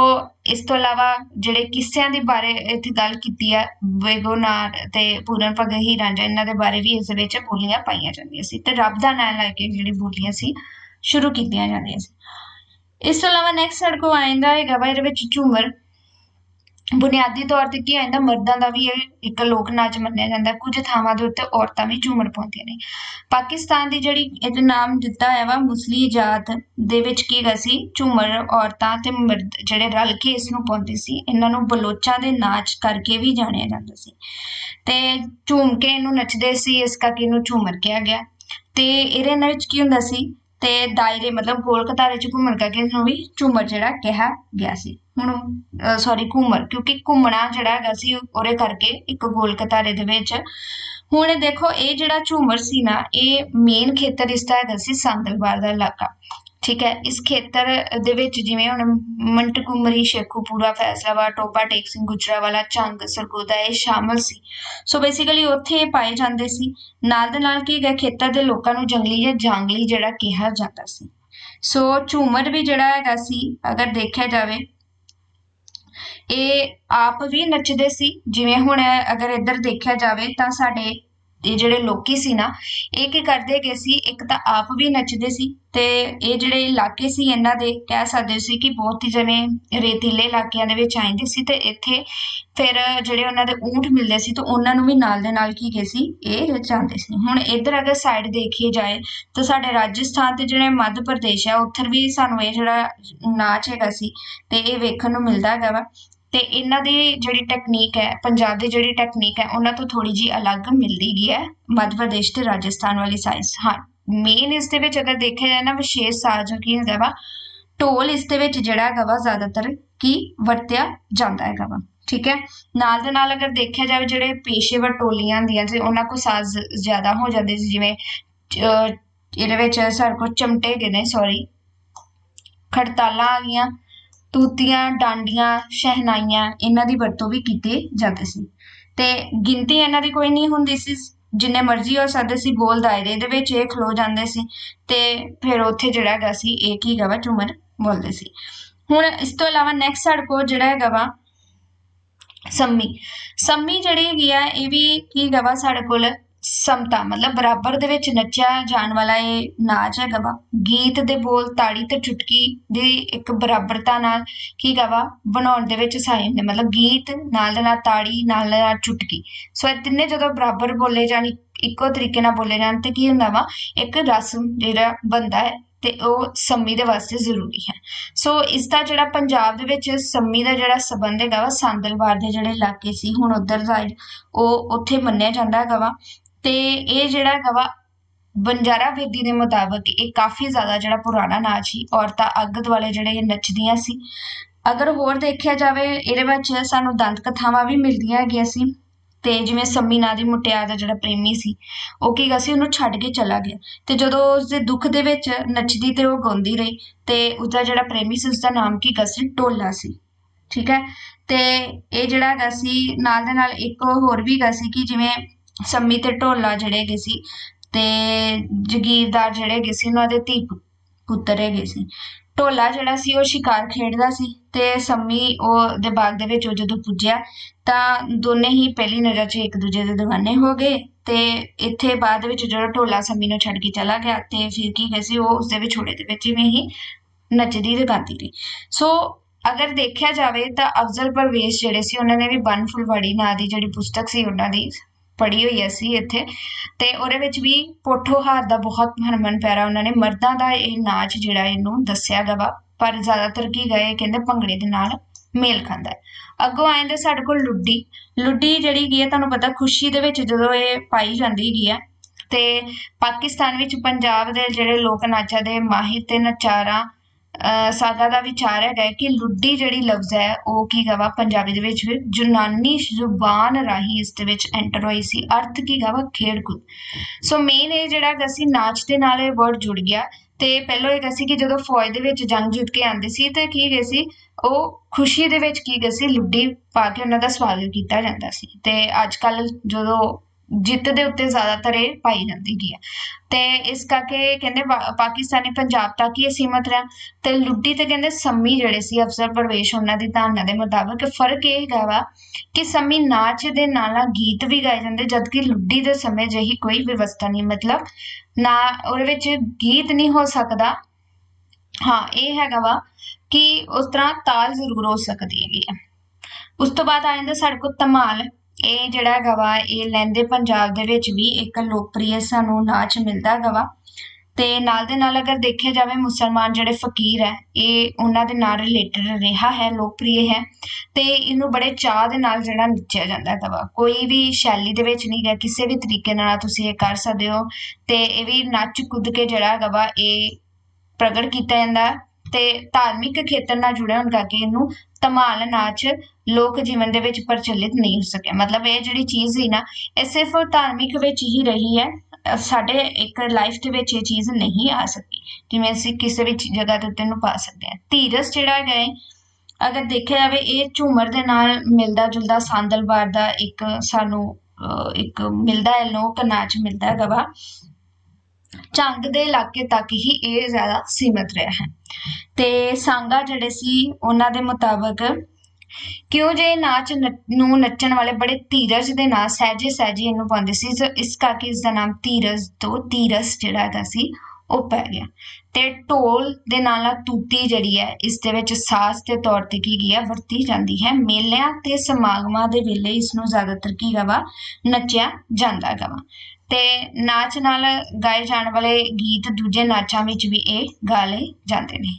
ਇਸ ਤੋਂ ਇਲਾਵਾ ਜਿਹੜੇ ਕਿੱਸਿਆਂ ਦੇ ਬਾਰੇ ਇੱਥੇ ਗੱਲ ਕੀਤੀ ਹੈ ਬੇਗੋਨਾਰ ਤੇ ਪੂਰਨ ਭਗਤ ਹੀ ਰਾਂਝਾ, ਇਹਨਾਂ ਦੇ ਬਾਰੇ ਵੀ ਇਸ ਵਿੱਚ ਬੋਲੀਆਂ ਪਾਈਆਂ ਜਾਂਦੀਆਂ ਸੀ ਤੇ ਰੱਬ ਦਾ ਨਾਮ ਲੈ ਕੇ ਜਿਹੜੀ ਬੋਲੀਆਂ ਸੀ, ਸ਼ੁਰੂ ਕੀਤੀਆਂ ਜਾਂਦੀਆਂ ਸੀ। ਇਸ ਤੋਂ ਇਲਾਵਾ ਨੈਕਸਟ ਸਾਡੇ ਕੋਲ ਆਇੰਦਾ ਹੈਗਾ ਵਾ, ਇਹਦੇ ਵਿੱਚ ਝੂਮਰ। ਬੁਨਿਆਦੀ ਤੌਰ ਤੇ ਕੀ ਆ ਜਾਂਦਾ, ਮਰਦਾਂ ਦਾ ਵੀ ਇਹ ਇੱਕ ਲੋਕ ਨਾਚ ਮੰਨਿਆ ਜਾਂਦਾ, ਕੁਝ ਥਾਵਾਂ ਦੇ ਉੱਤੇ ਔਰਤਾਂ ਵੀ ਝੂਮਰ ਪਾਉਂਦੀਆਂ ਨੇ। ਪਾਕਿਸਤਾਨ ਦੀ ਜਿਹੜੀ ਇਹਦਾ ਨਾਮ ਦਿੱਤਾ ਹੋਇਆ ਵਾ, ਮੁਸਲੀ ਜਾਤ ਦੇ ਵਿੱਚ ਕੀ ਹੈਗਾ ਸੀ ਝੂਮਰ ਔਰਤਾਂ ਤੇ ਮਰਦ ਜਿਹੜੇ ਰਲ ਕੇ ਇਸ ਨੂੰ ਪਾਉਂਦੇ ਸੀ, ਇਹਨਾਂ ਨੂੰ ਬਲੋਚਾਂ ਦੇ ਨਾਚ ਕਰਕੇ ਵੀ ਜਾਣਿਆ ਜਾਂਦਾ ਸੀ। ਤੇ ਝੂਮ ਕੇ ਇਹਨੂੰ ਨੱਚਦੇ ਸੀ, ਇਸ ਕਰਕੇ ਇਹਨੂੰ ਝੂਮਰ ਕਿਹਾ ਗਿਆ। ਤੇ ਇਹਦੇ ਨਾਲ ਵਿੱਚ ਕੀ ਹੁੰਦਾ ਸੀ, ਤੇ ਦਾਇਰੇ ਮਤਲਬ ਗੋਲ ਕਤਾਰੇ ਚ ਘੁੰਮਣ ਕਰਕੇ ਇਸ ਨੂੰ ਵੀ ਝੂਮਰ ਜਿਹੜਾ ਕਿਹਾ ਗਿਆ ਸੀ। ਹੁਣ ਸੌਰੀ ਘੁੰਮਰ ਕਿਉਂਕਿ ਘੁੰਮਣਾ ਜਿਹੜਾ ਹੈਗਾ ਸੀ ਉਹਦੇ ਕਰਕੇ ਇੱਕ ਗੋਲ ਕਤਾਰੇ ਦੇ ਵਿੱਚ। ਹੁਣ ਦੇਖੋ, ਇਹ ਜਿਹੜਾ ਝੂਮਰ ਸੀ ਨਾ, ਇਹ ਮੇਨ ਖੇਤਰ ਇਸਦਾ ਹੈਗਾ ਸੀ ਸੰਦਲਬਾਰ ਦਾ ਇਲਾਕਾ। ਠੀਕ ਹੈ, ਇਸ ਖੇਤਰ ਦੇ ਵਿੱਚ ਜਿਵੇਂ ਹੁਣ ਮੰਟਕੁਮਰੀ, ਸ਼ੇਖੂਪੁਰਾ, ਫੈਸਲਾਬਾਦ ਟੋਪਾ ਟੇਕ ਸਿੰਘ, ਗੁਜਰਾਵਾਲਾ, ਝੰਗ, ਸਰਗੋਦਾ, ਇਹ ਸ਼ਾਮਲ ਸੀ। ਸੋ ਬੇਸਿਕਲੀ ਉੱਥੇ ਇਹ ਪਾਏ ਜਾਂਦੇ ਸੀ। ਨਾਲ ਦੇ ਨਾਲ ਕੀ ਹੈਗਾ, ਖੇਤਰ ਦੇ ਲੋਕਾਂ ਨੂੰ ਜੰਗਲੀ ਜਾਂ ਜਾਂਗਲੀ ਜਿਹੜਾ ਕਿਹਾ ਜਾਂਦਾ ਸੀ। ਸੋ ਝੂਮਰ ਵੀ ਜਿਹੜਾ ਹੈਗਾ ਸੀ, ਅਗਰ ਦੇਖਿਆ ਜਾਵੇ ਇਹ ਆਪ ਵੀ ਨੱਚਦੇ ਸੀ। ਜਿਵੇਂ ਹੁਣ ਅਗਰ ਇੱਧਰ ਦੇਖਿਆ ਜਾਵੇ ਤਾਂ ਸਾਡੇ ਇਹ ਜਿਹੜੇ ਲੋਕੀ ਸੀ ਨਾ, ਇਹ ਕੀ ਕਰਦੇ ਗਏ ਸੀ, ਇੱਕ ਤਾਂ ਆਪ ਵੀ ਨੱਚਦੇ ਸੀ ਤੇ ਇਹ ਜਿਹੜੇ ਇਲਾਕੇ ਸੀ ਇਹਨਾਂ ਦੇ, ਕਹਿ ਸਕਦੇ ਸੀ ਕਿ ਬਹੁਤ ਹੀ ਜਿਵੇਂ ਰੇਤੀਲੇ ਇਲਾਕਿਆਂ ਦੇ ਵਿੱਚ ਆਉਂਦੇ ਸੀ ਤੇ ਇੱਥੇ ਫਿਰ ਜਿਹੜੇ ਉਹਨਾਂ ਦੇ ਊਂਠ ਮਿਲਦੇ ਸੀ ਤਾਂ ਉਹਨਾਂ ਨੂੰ ਵੀ ਨਾਲ ਦੇ ਨਾਲ ਕੀ ਗਏ ਸੀ, ਇਹ ਰਚਾਉਂਦੇ ਸੀ। ਹੁਣ ਇੱਧਰ ਅਗਰ ਸਾਈਡ ਦੇਖੀ ਜਾਏ ਤਾਂ ਸਾਡੇ ਰਾਜਸਥਾਨ ਤੇ ਜਿਹੜੇ ਮੱਧ ਪ੍ਰਦੇਸ਼ ਆ ਉੱਥੇ ਵੀ ਸਾਨੂੰ ਇਹ ਜਿਹੜਾ ਨਾਚ ਹੈਗਾ ਸੀ ਤੇ ਇਹ ਵੇਖਣ ਨੂੰ ਮਿਲਦਾ ਹੈਗਾ ਵਾ। ਤੇ ਇਹਨਾਂ ਦੀ ਜਿਹੜੀ ਟੈਕਨੀਕ ਹੈ, ਪੰਜਾਬ ਦੀ ਜਿਹੜੀ ਟੈਕਨੀਕ ਹੈ, ਉਹਨਾਂ ਤੋਂ ਥੋੜੀ ਜੀ ਅਲੱਗ ਮਿਲਦੀ ਗਈ ਹੈ, ਮੱਧ ਪ੍ਰਦੇਸ਼ ਤੇ ਰਾਜਸਥਾਨ ਵਾਲੀ ਸਾਈਡ ਹਾਂ ਮੇਨ ਇਸ ਦੇ ਵਿੱਚ ਅਗਰ ਦੇਖਿਆ ਜਾਏ ਨਾ, ਵਿਸ਼ੇਸ਼ ਸਾਜ਼ ਕੀ ਹੁੰਦਾ ਵਾ, ਢੋਲ ਇਸ ਦੇ ਵਿੱਚ ਜਿਹੜਾ ਹੈਗਾ ਵਾ, ਜ਼ਿਆਦਾਤਰ ਕੀ ਵਰਤਿਆ ਜਾਂਦਾ ਹੈਗਾ ਵਾ। ਠੀਕ ਹੈ? ਨਾਲ ਦੇ ਨਾਲ ਅਗਰ ਦੇਖਿਆ ਜਾਵੇ, ਜਿਹੜੇ ਪੇਸ਼ੇਵਰ ਟੋਲੀਆਂ ਹੁੰਦੀਆਂ ਸੀ, ਉਹਨਾਂ ਕੋਲ ਸਾਜ਼ ਜ਼ਿਆਦਾ ਹੋ ਜਾਂਦੇ ਸੀ, ਜਿਵੇਂ ਇਹਦੇ ਵਿੱਚ ਸਾਡੇ ਕੋਲ ਚਮਟੇ ਹੈਗੇ ਨੇ ਸੌਰੀ ਖੜਤਾਲਾਂ ਆ ਗਈਆਂ। ਤੂਤੀਆਂ, ਡਾਂਡੀਆਂ, ਸ਼ਹਿਨਾਈਆਂ ਇਹਨਾਂ ਦੀ ਵਰਤੋਂ ਵੀ ਕੀਤੀ ਜਾਂਦੀ ਸੀ। ਤੇ ਗਿਣਤੀ ਇਹਨਾਂ ਦੀ ਕੋਈ ਨਹੀਂ ਹੁੰਦੀ ਸੀ। ਜਿੰਨੇ ਮਰਜ਼ੀ ਹੋ ਸਕਦੇ ਸੀ ਗੋਲ ਦਾਇਰੇ ਦੇ ਵਿੱਚ ਇਹ ਖਲੋ ਜਾਂਦੇ ਸੀ ਤੇ ਫਿਰ ਉੱਥੇ ਜਿਹੜਾ ਹੈਗਾ ਸੀ, ਇਹ ਕੀ ਹੈਗਾ ਵਾ, ਝੂਮਰ ਬੋਲਦੇ ਸੀ। ਹੁਣ ਇਸ ਤੋਂ ਇਲਾਵਾ ਨੈਕਸਟ ਸਾਡੇ ਕੋਲ ਜਿਹੜਾ ਹੈਗਾ ਵਾ, ਸੰਮੀ। ਸੰਮੀ ਜਿਹੜੀ ਹੈਗੀ ਆ, ਇਹ ਵੀ ਕੀ ਹੈਗਾ ਵਾ, ਸਾਡੇ ਕੋਲ ਸਮਤਾ, ਮਤਲਬ ਬਰਾਬਰ ਦੇ ਵਿੱਚ ਨੱਚਿਆ ਜਾਣ ਵਾਲਾ ਇਹ ਨਾਚ ਹੈਗਾ ਵਾ। ਗੀਤ ਦੇ ਬੋਲ ਤਾੜੀ ਤੇ ਚੁਟਕੀ ਦੀ ਇੱਕ ਬਰਾਬਰਤਾ ਨਾਲ ਕੀ ਹੈਗਾ ਵਾ, ਬਣਾਉਣ ਦੇ ਵਿੱਚ ਸਹਾਈ ਹੁੰਦੇ ਮਤਲਬ ਗੀਤ ਨਾਲ ਦੇ ਨਾਲ ਤਾੜੀ, ਨਾਲ ਨਾਲ ਚੁਟਕੀ। ਸੋ ਇਹ ਤਿੰਨੇ ਜਦੋਂ ਬਰਾਬਰ ਬੋਲੇ ਜਾਣ, ਇੱਕੋ ਤਰੀਕੇ ਨਾਲ ਬੋਲੇ ਜਾਣ ਤੇ ਕੀ ਹੁੰਦਾ ਵਾ, ਇੱਕ ਰਸਮ ਜਿਹੜਾ ਬੰਦਾ ਹੈ ਤੇ ਉਹ ਸੰਮੀ ਦੇ ਵਾਸਤੇ ਜ਼ਰੂਰੀ ਹੈ। ਸੋ ਇਸ ਦਾ ਜਿਹੜਾ ਪੰਜਾਬ ਦੇ ਵਿੱਚ ਸੰਮੀ ਦਾ ਜਿਹੜਾ ਸਬੰਧ ਹੈਗਾ ਵਾ ਸੰਦਲਵਾਰ ਦੇ ਜਿਹੜੇ ਇਲਾਕੇ ਸੀ, ਹੁਣ ਉਧਰ ਦਾ ਉਹ ਉੱਥੇ ਮੰਨਿਆ ਜਾਂਦਾ ਹੈਗਾ ਵਾ। ਤੇ ਇਹ ਜਿਹੜਾ ਹੈਗਾ ਵਾ, ਬੰਜਾਰਾ ਵੇਦੀ ਦੇ ਮੁਤਾਬਕ ਇਹ ਕਾਫੀ ਜ਼ਿਆਦਾ ਜਿਹੜਾ ਪੁਰਾਣਾ ਨਾਚ ਸੀ, ਔਰਤਾਂ ਅੱਗ ਦੁਆਲੇ ਜਿਹੜੇ ਨੱਚਦੀਆਂ ਸੀ। ਅਗਰ ਹੋਰ ਦੇਖਿਆ ਜਾਵੇ, ਇਹਦੇ ਵਿੱਚ ਸਾਨੂੰ ਦੰਤ ਕਥਾਵਾਂ ਵੀ ਮਿਲਦੀਆਂ ਹੈਗੀਆਂ ਸੀ ਤੇ ਜਿਵੇਂ ਸੰਮੀ ਨਾਂ ਦੀ ਮੁਟਿਆਰ ਦਾ ਜਿਹੜਾ ਪ੍ਰੇਮੀ ਸੀ, ਉਹ ਕੀ ਗਾ ਸੀ, ਉਹਨੂੰ ਛੱਡ ਕੇ ਚਲਾ ਗਿਆ। ਤੇ ਜਦੋਂ ਉਸਦੇ ਦੁੱਖ ਦੇ ਵਿੱਚ ਨੱਚਦੀ ਤੇ ਉਹ ਗਾਉਂਦੀ ਰਹੀ, ਤੇ ਉਸਦਾ ਜਿਹੜਾ ਪ੍ਰੇਮੀ ਸੀ, ਉਸਦਾ ਨਾਮ ਕੀ ਗਾ ਸੀ ਟੋਲਾ ਸੀ। ਠੀਕ ਹੈ? ਤੇ ਇਹ ਜਿਹੜਾ ਹੈਗਾ ਸੀ, ਨਾਲ ਦੇ ਨਾਲ ਇੱਕ ਹੋਰ ਵੀ ਹੈਗਾ ਸੀ ਕਿ ਜਿਵੇਂ ਸੰਮੀ ਤੇ ਢੋਲਾ ਜਿਹੜੇ ਹੈਗੇ ਸੀ ਤੇ ਜਗੀਰਦਾਰ ਜਿਹੜੇ ਹੈਗੇ ਸੀ ਉਹਨਾਂ ਦੇ ਧੀ ਪੁੱਤਰ ਹੈਗੇ ਸੀ। ਢੋਲਾ ਜਿਹੜਾ ਸੀ ਉਹ ਸ਼ਿਕਾਰ ਖੇਡਦਾ ਸੀ ਤੇ ਸੰਮੀ ਉਹ ਦੇ ਬਾਗ ਦੇ ਵਿੱਚ ਉਹ ਜਦੋਂ ਪੁੱਜਿਆ ਤਾਂ ਦੋਨੇ ਹੀ ਪਹਿਲੀ ਨਜ਼ਰ 'ਚ ਇੱਕ ਦੂਜੇ ਦੇ دیਵਾਨੇ ਹੋ ਗਏ ਤੇ ਇੱਥੇ ਬਾਅਦ ਵਿੱਚ ਜਿਹੜਾ ਢੋਲਾ ਸੰਮੀ ਨੂੰ ਛੱਡ ਕੇ ਚਲਾ ਗਿਆ ਤੇ ਫਿਰ ਕੀ ਗਈ ਸੀ ਉਹ ਉਸਦੇ ਵਿਛੋੜੇ ਦੇ ਵਿੱਚ ਵੀ ਹੀ ਨੱਚਦੀ ਤੇ ਗਾਉਂਦੀ ਰਹੀ। ਸੋ ਅਗਰ ਦੇਖਿਆ ਜਾਵੇ ਤਾਂ ਅਫਜ਼ਲ ਪਰਵੇਸ ਜਿਹੜੇ ਸੀ ਉਹਨਾਂ ਨੇ ਵੀ ਬਨ ਫੁਲਵਾੜੀ ਨਾਂ ਦੀ ਜਿਹੜੀ ਪੁਸਤਕ ਸੀ ਉਹਨਾਂ ਦੀ ਪੜ੍ਹੀ ਹੋਈ ਸੀ ਇੱਥੇ। ਤੇ ਉਹਦੇ ਵਿੱਚ ਵੀ ਪੋਠੋਹਾਰ ਦਾ ਬਹੁਤ ਹਰਮਨ ਪਿਆਰਾ ਉਹਨਾਂ ਨੇ, ਮਰਦਾਂ ਦਾ ਇਹ ਨਾਚ ਜਿਹੜਾ ਇਹਨੂੰ ਦੱਸਿਆ ਗਾ ਵਾ, ਪਰ ਜ਼ਿਆਦਾਤਰ ਕੀ ਗਏ ਕਹਿੰਦੇ ਭੰਗੜੇ ਦੇ ਨਾਲ ਮੇਲ ਖਾਂਦਾ ਹੈ। ਅੱਗੋਂ ਆ ਜਾਂਦੇ ਸਾਡੇ ਕੋਲ ਲੁੱਡੀ। ਲੁੱਡੀ ਜਿਹੜੀ ਕੀ ਹੈ ਤੁਹਾਨੂੰ ਪਤਾ ਖੁਸ਼ੀ ਦੇ ਵਿੱਚ ਜਦੋਂ ਇਹ ਪਾਈ ਜਾਂਦੀ ਹੈਗੀ ਹੈ ਤੇ ਪਾਕਿਸਤਾਨ ਵਿੱਚ ਪੰਜਾਬ ਦੇ ਜਿਹੜੇ ਲੋਕ ਨਾਚਾਂ ਦੇ ਮਾਹਿਰ ਤੇ ਨਚਾਰਾਂ ਸਾਗਾ ਦਾ ਵਿਚਾਰ ਹੈਗਾ ਕਿ ਲੁੱਡੀ ਜਿਹੜੀ ਲਫ਼ਜ਼ ਹੈ, ਉਹ ਕੀ ਗਵਾ? ਪੰਜਾਬੀ ਦੇ ਵਿੱਚ ਜੁਨਾਨੀ ਜ਼ੁਬਾਨ ਰਾਹੀਂ ਇਸ ਦੇ ਵਿੱਚ ਐਂਟਰ ਹੋਈ ਸੀ। ਅਰਥ ਕੀ ਗਵਾ? ਖੇਡ ਕੁੱਦ ਸੋ ਮੇਨ ਇਹ ਜਿਹੜਾ ਹੈਗਾ ਸੀ, ਨਾਚ ਦੇ ਨਾਲ ਇਹ ਵਰਡ ਜੁੜ ਗਿਆ। ਤੇ ਪਹਿਲਾਂ ਇਹ ਹੈਗਾ ਸੀ ਕਿ ਜਦੋਂ ਫੌਜ ਦੇ ਵਿੱਚ ਜੰਗ ਜਿੱਤ ਕੇ ਆਉਂਦੇ ਸੀ, ਤੇ ਕੀ ਗਏ ਸੀ? ਉਹ ਖੁਸ਼ੀ ਦੇ ਵਿੱਚ ਕੀ ਗਏ ਸੀ? ਲੁੱਡੀ ਪਾ ਕੇ ਉਹਨਾਂ ਦਾ ਸਵਾਗਤ ਕੀਤਾ ਜਾਂਦਾ ਸੀ। ਤੇ ਅੱਜ ਕੱਲ ਜਦੋਂ ਜਿੱਤ ਦੇ ਉੱਤੇ ਜ਼ਿਆਦਾਤਰ ਇਹ ਪਾਈ ਜਾਂਦੀ ਗਈ ਹੈ। ਤੇ ਇਸ ਕਰਕੇ ਕਹਿੰਦੇ ਪਾਕਿਸਤਾਨੀ ਪੰਜਾਬ ਤੱਕ ਹੀ ਇਹ ਸੀਮਤ ਰਿਹਾ ਤੇ ਲੁੱਡੀ ਤੇ ਕਹਿੰਦੇ ਸੰਮੀ ਜਿਹੜੇ ਸੀ ਅਫਸਰ ਪ੍ਰਵੇਸ਼ ਉਹਨਾਂ ਦੀ ਧਾਰਨਾ ਦੇ ਮੁਤਾਬਕ ਫ਼ਰਕ ਇਹ ਹੈਗਾ ਵਾ ਕਿ ਸੰਮੀ ਨਾਚ ਦੇ ਨਾਲ ਨਾਲ ਗੀਤ ਵੀ ਗਾਏ ਜਾਂਦੇ, ਜਦਕਿ ਲੁੱਡੀ ਦੇ ਸਮੇਂ ਜਿਹੀ ਕੋਈ ਵਿਵਸਥਾ ਨਹੀਂ, ਮਤਲਬ ਨਾ ਉਹਦੇ ਵਿੱਚ ਗੀਤ ਨਹੀਂ ਹੋ ਸਕਦਾ। ਹਾਂ, ਇਹ ਹੈਗਾ ਵਾ ਕਿ ਉਸ ਤਰ੍ਹਾਂ ਤਾਲ ਜ਼ਰੂਰ ਹੋ ਸਕਦੀ ਹੈਗੀ ਹੈ। ਉਸ ਤੋਂ ਬਾਅਦ ਆ ਜਾਂਦਾ ਸਾਡੇ ਕੋਲ ਧਮਾਲ। ਇਹ ਜਿਹੜਾ ਹੈਗਾ ਵਾ ਇਹ ਲਹਿੰਦੇ ਪੰਜਾਬ ਦੇ ਵਿੱਚ ਵੀ ਇੱਕ ਲੋਕਪ੍ਰਿਯ ਸਾਨੂੰ ਨਾਚ ਮਿਲਦਾ ਹੈਗਾ ਵਾ ਤੇ ਨਾਲ ਦੇ ਨਾਲ ਅਗਰ ਦੇਖਿਆ ਜਾਵੇ, ਮੁਸਲਮਾਨ ਜਿਹੜੇ ਫਕੀਰ ਹੈ, ਇਹ ਉਹਨਾਂ ਦੇ ਨਾਲ ਰਿਲੇਟਡ ਰਿਹਾ ਹੈ, ਲੋਕਪ੍ਰਿਯ ਹੈ। ਤੇ ਇਹਨੂੰ ਬੜੇ ਚਾਹ ਦੇ ਨਾਲ ਜਿਹੜਾ ਨੱਚਿਆ ਜਾਂਦਾ ਹੈਗਾ ਵਾ ਕੋਈ ਵੀ ਸ਼ੈਲੀ ਦੇ ਵਿੱਚ ਨਹੀਂ ਗਾ ਕਿਸੇ ਵੀ ਤਰੀਕੇ ਨਾਲ ਤੁਸੀਂ ਇਹ ਕਰ ਸਕਦੇ ਹੋ। ਤੇ ਇਹ ਵੀ ਨੱਚ ਕੁੱਦ ਕੇ ਜਿਹੜਾ ਹੈਗਾ ਵਾ ਇਹ ਪ੍ਰਗਟ ਕੀਤਾ ਜਾਂਦਾ। ਤੇ ਧਾਰਮਿਕ ਖੇਤਰ ਨਾਲ ਜੁੜਿਆ ਹੋਣ ਕਰਕੇ ਇਹਨੂੰ ਧਮਾਲ ਨਾਚ ਲੋਕ ਜੀਵਨ ਦੇ ਵਿੱਚ ਪ੍ਰਚਲਿਤ ਨਹੀਂ ਹੋ ਸਕਿਆ। ਮਤਲਬ ਇਹ ਜਿਹੜੀ ਚੀਜ਼ ਸੀ ਨਾ ਇਹ ਸਿਰਫ ਧਾਰਮਿਕ ਵਿੱਚ ਹੀ ਰਹੀ ਹੈ। ਸਾਡੇ ਇੱਕ ਲਾਈਫ ਦੇ ਵਿੱਚ ਇਹ ਚੀਜ਼ ਨਹੀਂ ਆ ਸਕੀ ਜਿਵੇਂ ਅਸੀਂ ਕਿਸੇ ਵੀ ਜਗ੍ਹਾ ਦੇ ਉੱਤੇ ਨੂੰ ਪਾ ਸਕਦੇ ਹਾਂ। ਧੀਰਸ ਜਿਹੜਾ ਹੈਗਾ ਹੈ ਅਗਰ ਦੇਖਿਆ ਜਾਵੇ ਇਹ ਝੂਮਰ ਦੇ ਨਾਲ ਮਿਲਦਾ ਜੁਲਦਾ ਸਾਂਦਲਵਾਰ ਦਾ ਇੱਕ ਸਾਨੂੰ ਅਹ, ਇੱਕ ਮਿਲਦਾ ਹੈ ਲੋਕ ਨਾਚ ਮਿਲਦਾ ਹੈਗਾ ਵਾ। ਝੰਗ ਦੇ ਇਲਾਕੇ ਤੱਕ ਹੀ ਇਹ ਜ਼ਿਆਦਾ ਸੀਮਤ ਰਿਹਾ ਹੈ। ਤੇ ਸਾਂਗਾ ਜਿਹੜੇ ਸੀ, ਉਹਨਾਂ ਦੇ ਮੁਤਾਬਕ ਕਿਉਂ ਜੇ ਨਾਚ ਨ- ਨੂੰ ਨੱਚਣ ਵਾਲੇ ਬੜੇ ਧੀਰਜ ਦੇ ਨਾਲ ਸਹਿਜੇ ਸਹਿਜੇ ਇਹਨੂੰ ਪਾਉਂਦੇ ਸੀ ਸੋ ਇਸ ਕਰਕੇ ਇਸ ਦਾ ਨਾਮ ਧੀਰਜ ਤੋਂ ਧੀਰਸ ਜਿਹੜਾ ਹੈਗਾ ਸੀ, ਉਹ ਪੈ ਗਿਆ। ਤੇ ਢੋਲ ਦੇ ਨਾਲ ਨਾਲ ਤੂਤੀ ਜਿਹੜੀ ਹੈ, ਇਸ ਦੇ ਵਿੱਚ ਸਾਸ ਦੇ ਤੌਰ ਤੇ ਕੀ ਗਿਆ ਵਰਤੀ ਜਾਂਦੀ ਹੈ। ਮੇਲਿਆਂ ਤੇ ਸਮਾਗਮਾਂ ਦੇ ਵੇਲੇ ਇਸ ਨੂੰ ਜ਼ਿਆਦਾਤਰ ਕੀ ਹੈਗਾ ਵਾ ਨੱਚਿਆ ਜਾਂਦਾ ਹੈਗਾ ਵਾ। ਤੇ ਨਾਚ ਨਾਲ ਗਾਏ ਜਾਣ ਵਾਲੇ ਗੀਤ ਦੂਜੇ ਨਾਚਾਂ ਵਿੱਚ ਵੀ ਇਹ ਗਾ ਲਏ ਜਾਂਦੇ ਨੇ।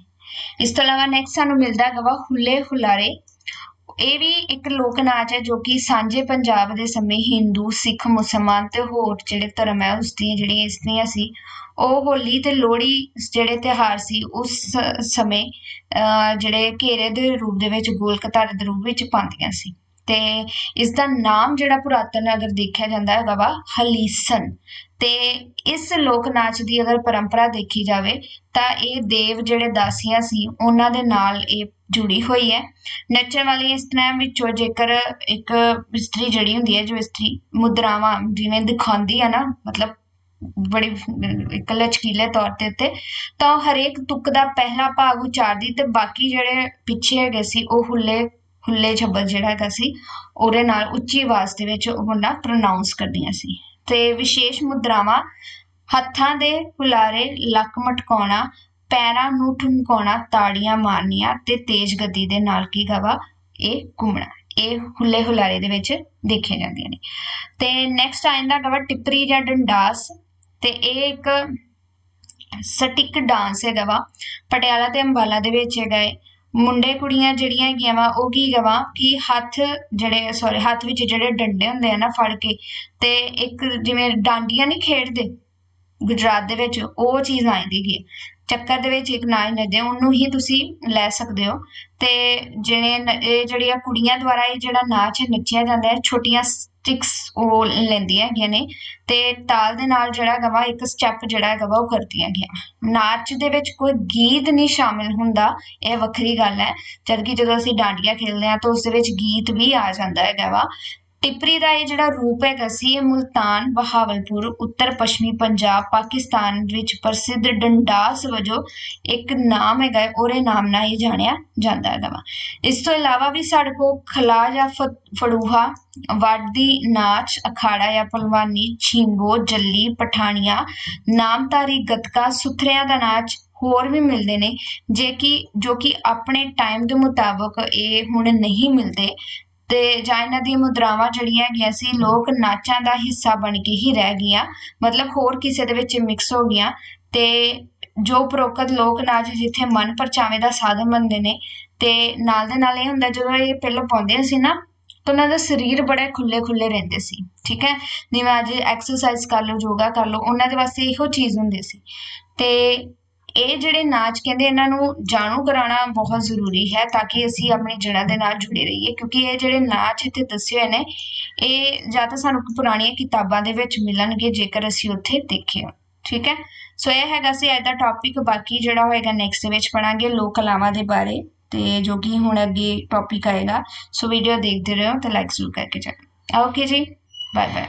ਇਸ ਤੋਂ ਇਲਾਵਾ ਨੈਕਸਟ ਸਾਨੂੰ ਮਿਲਦਾ ਹੈਗਾ ਵਾ ਹੁੱਲੇ ਹੁਲਾਰੇ। ਇਹ ਵੀ ਇੱਕ ਲੋਕ ਨਾਚ ਹੈ ਜੋ ਕਿ ਸਾਂਝੇ ਪੰਜਾਬ ਦੇ ਸਮੇਂ ਹਿੰਦੂ, ਸਿੱਖ, ਮੁਸਲਮਾਨ ਤੇ ਹੋਰ ਜਿਹੜੇ ਧਰਮ ਹੈ ਉਸ ਦੀਆਂ ਜਿਹੜੀਆਂ ਇਸਤਰੀਆਂ ਸੀ, ਉਹ ਹੋਲੀ ਤੇ ਲੋਹੜੀ ਜਿਹੜੇ ਤਿਉਹਾਰ ਸੀ ਉਸ ਸਮੇਂ ਜਿਹੜੇ ਘੇਰੇ ਦੇ ਰੂਪ ਦੇ ਵਿੱਚ ਗੋਲ ਕਤਾਰ ਦੇ ਰੂਪ ਵਿੱਚ ਪਾਉਂਦੀਆਂ ਸੀ। ਤੇ ਇਸ ਦਾ ਨਾਮ ਜਿਹੜਾ ਪੁਰਾਤਨ ਅਗਰ ਦੇਖਿਆ ਜਾਂਦਾ ਹੈਗਾ ਵਾ, ਹਲੀਸਨ। ਤੇ ਇਸ ਲੋਕ ਨਾਚ ਦੀ ਅਗਰ ਪਰੰਪਰਾ ਦੇਖੀ ਜਾਵੇ, ਤਾਂ ਇਹ ਦੇਵ ਜਿਹੜੇ ਦਾਸੀਆਂ ਸੀ, ਉਹਨਾਂ ਦੇ ਨਾਲ ਇਹ ਜੁੜੀ ਹੋਈ ਹੈ। ਨੱਚਣ ਵਾਲੀ ਇਸ ਤਰ੍ਹਾਂ ਵਿੱਚੋਂ ਜੇਕਰ ਇੱਕ ਇਸਤਰੀ ਜਿਹੜੀ ਹੁੰਦੀ ਹੈ, ਜੋ ਇਸਤਰੀ ਮੁਦਰਾਵਾਂ ਜਿਵੇਂ ਦਿਖਾਉਂਦੀ ਹੈ ਨਾ, ਮਤਲਬ ਬੜੀ ਇੱਕ ਲਚਕੀਲੇ ਤੌਰ ਤੇ ਉੱਤੇ, ਤਾਂ ਉਹ ਹਰੇਕ ਤੁਕ ਦਾ ਪਹਿਲਾ ਭਾਗ ਉਚਾਰਦੀ ਤੇ ਬਾਕੀ ਜਿਹੜੇ ਪਿੱਛੇ ਹੈਗੇ ਸੀ, ਉਹ ਹੁੱਲੇ ਹੁੱਲੇ ਛੱਬਲ ਜਿਹੜਾ ਹੈਗਾ ਸੀ, ਉਹਦੇ ਨਾਲ ਉੱਚੀ ਆਵਾਜ਼ ਦੇ ਵਿੱਚ ਉਹਨਾਂ ਨਾ ਕਰਦੀਆਂ ਸੀ। ਤੇ ਵਿਸ਼ੇਸ਼ ਮੁਦਰਾਵਾਂ ਹੱਥਾਂ ਦੇ ਹੁਲਾਰੇ ਲੱਕ ਮਟਕਾਉਣਾ, ਪੈਰਾਂ ਨੂੰ ਠੁਮਕਾਉਣਾ, ਤਾੜੀਆਂ ਮਾਰਨੀਆਂ ਤੇ ਤੇਜ਼ ਗਤੀ ਦੇ ਨਾਲ ਕੀ ਗਵਾ, ਇਹ ਘੁੰਮਣਾ, ਇਹ ਹੁੱਲੇ ਹੁਲਾਰੇ ਦੇ ਵਿੱਚ ਦੇਖੀਆਂ ਜਾਂਦੀਆਂ ਨੇ। ਤੇ ਨੈਕਸਟ ਆ ਜਾਂਦਾ ਗਵਾ ਟਿੱਪਰੀ ਜਾਂ ਡੰਡਾਸ ਤੇ ਇਹ ਇੱਕ ਸਟਿਕ ਡਾਂਸ ਹੈਗਾ ਵਾ, ਪਟਿਆਲਾ ਤੇ ਅੰਬਾਲਾ ਦੇ ਵਿੱਚ ਹੈਗਾ ਏ। ਮੁੰਡੇ ਕੁੜੀਆਂ ਜਿਹੜੀਆਂ ਹੈਗੀਆਂ ਵਾ, ਉਹ ਕੀ ਗਵਾ ਕਿ ਹੱਥ ਜਿਹੜੇ ਸੌਰੀ ਹੱਥ ਵਿੱਚ ਜਿਹੜੇ ਡੰਡੇ ਹੁੰਦੇ ਆ ਨਾ ਫੜ ਕੇ ਤੇ ਇੱਕ ਜਿਵੇਂ ਡਾਂਡੀਆਂ ਨਹੀਂ ਖੇਡਦੇ ਗੁਜਰਾਤ ਦੇ ਵਿੱਚ, ਉਹ ਚੀਜ਼ ਆਉਂਦੀ ਹੈਗੀ ਚੱਕਰ ਦੇ ਵਿੱਚ ਇੱਕ ਨਾਚ ਨੱਚਦੇ ਉਹਨੂੰ ਹੀ ਤੁਸੀਂ ਲੈ ਸਕਦੇ ਹੋ। ਤੇ ਜਿਹੜੇ ਇਹ ਜਿਹੜੀਆਂ ਕੁੜੀਆਂ ਦੁਆਰਾ ਇਹ ਜਿਹੜਾ ਨਾਚ ਹੈ ਨੱਚਿਆ ਜਾਂਦਾ ਹੈ, ਛੋਟੀਆਂ ਸਟਿਕਸ ਉਹ ਲੈਂਦੀਆਂ ਹੈਗੀਆਂ ਨੇ ਤੇ ਤਾਲ ਦੇ ਨਾਲ ਜਿਹੜਾ ਹੈਗਾ ਵਾ, ਇੱਕ ਸਟੈਪ ਜਿਹੜਾ ਹੈਗਾ ਵਾ ਉਹ ਕਰਦੀਆਂ ਹੈਗੀਆਂ। ਨਾਚ ਦੇ ਵਿੱਚ ਕੋਈ ਗੀਤ ਨਹੀਂ ਸ਼ਾਮਿਲ ਹੁੰਦਾ, ਇਹ ਵੱਖਰੀ ਗੱਲ ਹੈ। ਜਦਕਿ ਜਦੋਂ ਅਸੀਂ ਡਾਂਡੀਆਂ ਖੇਡਦੇ ਹਾਂ ਤਾਂ ਉਸ ਦੇ ਵਿੱਚ ਗੀਤ ਵੀ ਆ ਜਾਂਦਾ ਹੈਗਾ ਵਾ। ਟਿੱਪਰੀ ਦਾ ਇਹ ਜਿਹੜਾ ਰੂਪ ਹੈਗਾ ਸੀ ਇਹ ਮੁਲਤਾਨ ਬਹਾਵਲਪੁਰ ਉੱਤਰ ਪੱਛਮੀ ਪੰਜਾਬ ਪਾਕਿਸਤਾਨ ਵਿੱਚ ਪ੍ਰਸਿੱਧ ਡੰਡਾਸ ਵਜੋਂ ਇੱਕ ਨਾਮ ਹੈਗਾ ਹੈ, ਉਹਦੇ ਨਾਮ ਨਾਲ ਹੀ ਜਾਣਿਆ ਜਾਂਦਾ ਹੈਗਾ ਵਾ। ਇਸ ਤੋਂ ਇਲਾਵਾ ਵੀ ਸਾਡੇ ਕੋਲ ਖਲਾ ਜਾਂ ਫੜੂਹਾ ਵਾਢੀ ਨਾਚ ਅਖਾੜਾ ਜਾਂ ਪਹਿਲਵਾਨੀ ਛਿੰਗੋ ਜੱਲੀ ਪਠਾਣੀਆਂ ਨਾਮਧਾਰੀ ਗੱਤਕਾ ਸੁਥਰਿਆਂ ਦਾ ਨਾਚ ਹੋਰ ਵੀ ਮਿਲਦੇ ਨੇ ਜੇ ਕਿ ਜੋ ਕਿ ਆਪਣੇ ਟਾਈਮ ਦੇ ਮੁਤਾਬਕ ਇਹ ਹੁਣ ਨਹੀਂ ਮਿਲਦੇ। ਤੇ ਜਾਂ ਇਹਨਾਂ ਦੀਆਂ ਮੁਦਰਾਵਾਂ ਜਿਹੜੀਆਂ ਹੈਗੀਆਂ ਸੀ, ਲੋਕ ਨਾਚਾਂ ਦਾ ਹਿੱਸਾ ਬਣ ਕੇ ਹੀ ਰਹਿ ਗਈਆਂ। ਮਤਲਬ ਹੋਰ ਕਿਸੇ ਦੇ ਵਿੱਚ ਮਿਕਸ ਹੋ ਗਈਆਂ ਤੇ ਜੋ ਉਪਰੋਕਤ ਲੋਕ ਨਾਚ ਜਿੱਥੇ ਮਨ ਪਰਚਾਵੇਂ ਦਾ ਸਾਧਨ ਬਣਦੇ ਨੇ, ਤੇ ਨਾਲ ਦੇ ਨਾਲ ਇਹ ਹੁੰਦਾ ਜਦੋਂ ਇਹ ਪਹਿਲਾਂ ਪਾਉਂਦੇ ਸੀ ਨਾ, ਤਾਂ ਉਹਨਾਂ ਦਾ ਸਰੀਰ ਬੜੇ ਖੁੱਲੇ ਖੁੱਲੇ ਰਹਿੰਦੇ ਸੀ, ਠੀਕ ਹੈ? ਜਿਵੇਂ ਅੱਜ ਐਕਸਰਸਾਈਜ਼ ਕਰ ਲਓ, ਯੋਗਾ ਕਰ ਲਓ, ਉਹਨਾਂ ਦੇ ਵਾਸਤੇ ਇਹੋ ਚੀਜ਼ ਹੁੰਦੀ ਸੀ। ਤੇ ਇਹ ਜਿਹੜੇ ਨਾਚ ਕਹਿੰਦੇ ਇਹਨਾਂ ਨੂੰ ਜਾਣੂ ਕਰਾਉਣਾ ਬਹੁਤ ਜ਼ਰੂਰੀ ਹੈ ਤਾਂ ਕਿ ਅਸੀਂ ਆਪਣੀ ਜੜ੍ਹਾਂ ਦੇ ਨਾਲ ਜੁੜੇ ਰਹੀਏ, ਕਿਉਂਕਿ ਇਹ ਜਿਹੜੇ ਨਾਚ ਇੱਥੇ ਦੱਸੇ ਹੋਏ ਨੇ, ਇਹ ਜਾਂ ਤਾਂ ਸਾਨੂੰ ਪੁਰਾਣੀਆਂ ਕਿਤਾਬਾਂ ਦੇ ਵਿੱਚ ਮਿਲਣਗੇ ਜੇਕਰ ਅਸੀਂ ਉੱਥੇ ਦੇਖੇ ਹੋਣ ਠੀਕ ਹੈ? ਸੋ ਇਹ ਹੈਗਾ ਸੀ ਅੱਜ ਦਾ ਟੌਪਿਕ ਬਾਕੀ ਜਿਹੜਾ ਹੋਏਗਾ ਨੈਕਸਟ ਵਿੱਚ ਪੜਾਂਗੇ ਲੋਕ ਕਲਾਵਾਂ ਦੇ ਬਾਰੇ ਤੇ ਜੋ ਕਿ ਹੁਣ ਅੱਗੇ ਟੌਪਿਕ ਆਏਗਾ, ਸੋ ਵੀਡੀਓ ਦੇਖਦੇ ਰਹੋ ਤੇ ਲਾਈਕ ਜ਼ਰੂਰ ਕਰਕੇ ਜਾਣਾ ਓਕੇ ਜੀ ਬਾਏ ਬਾਏ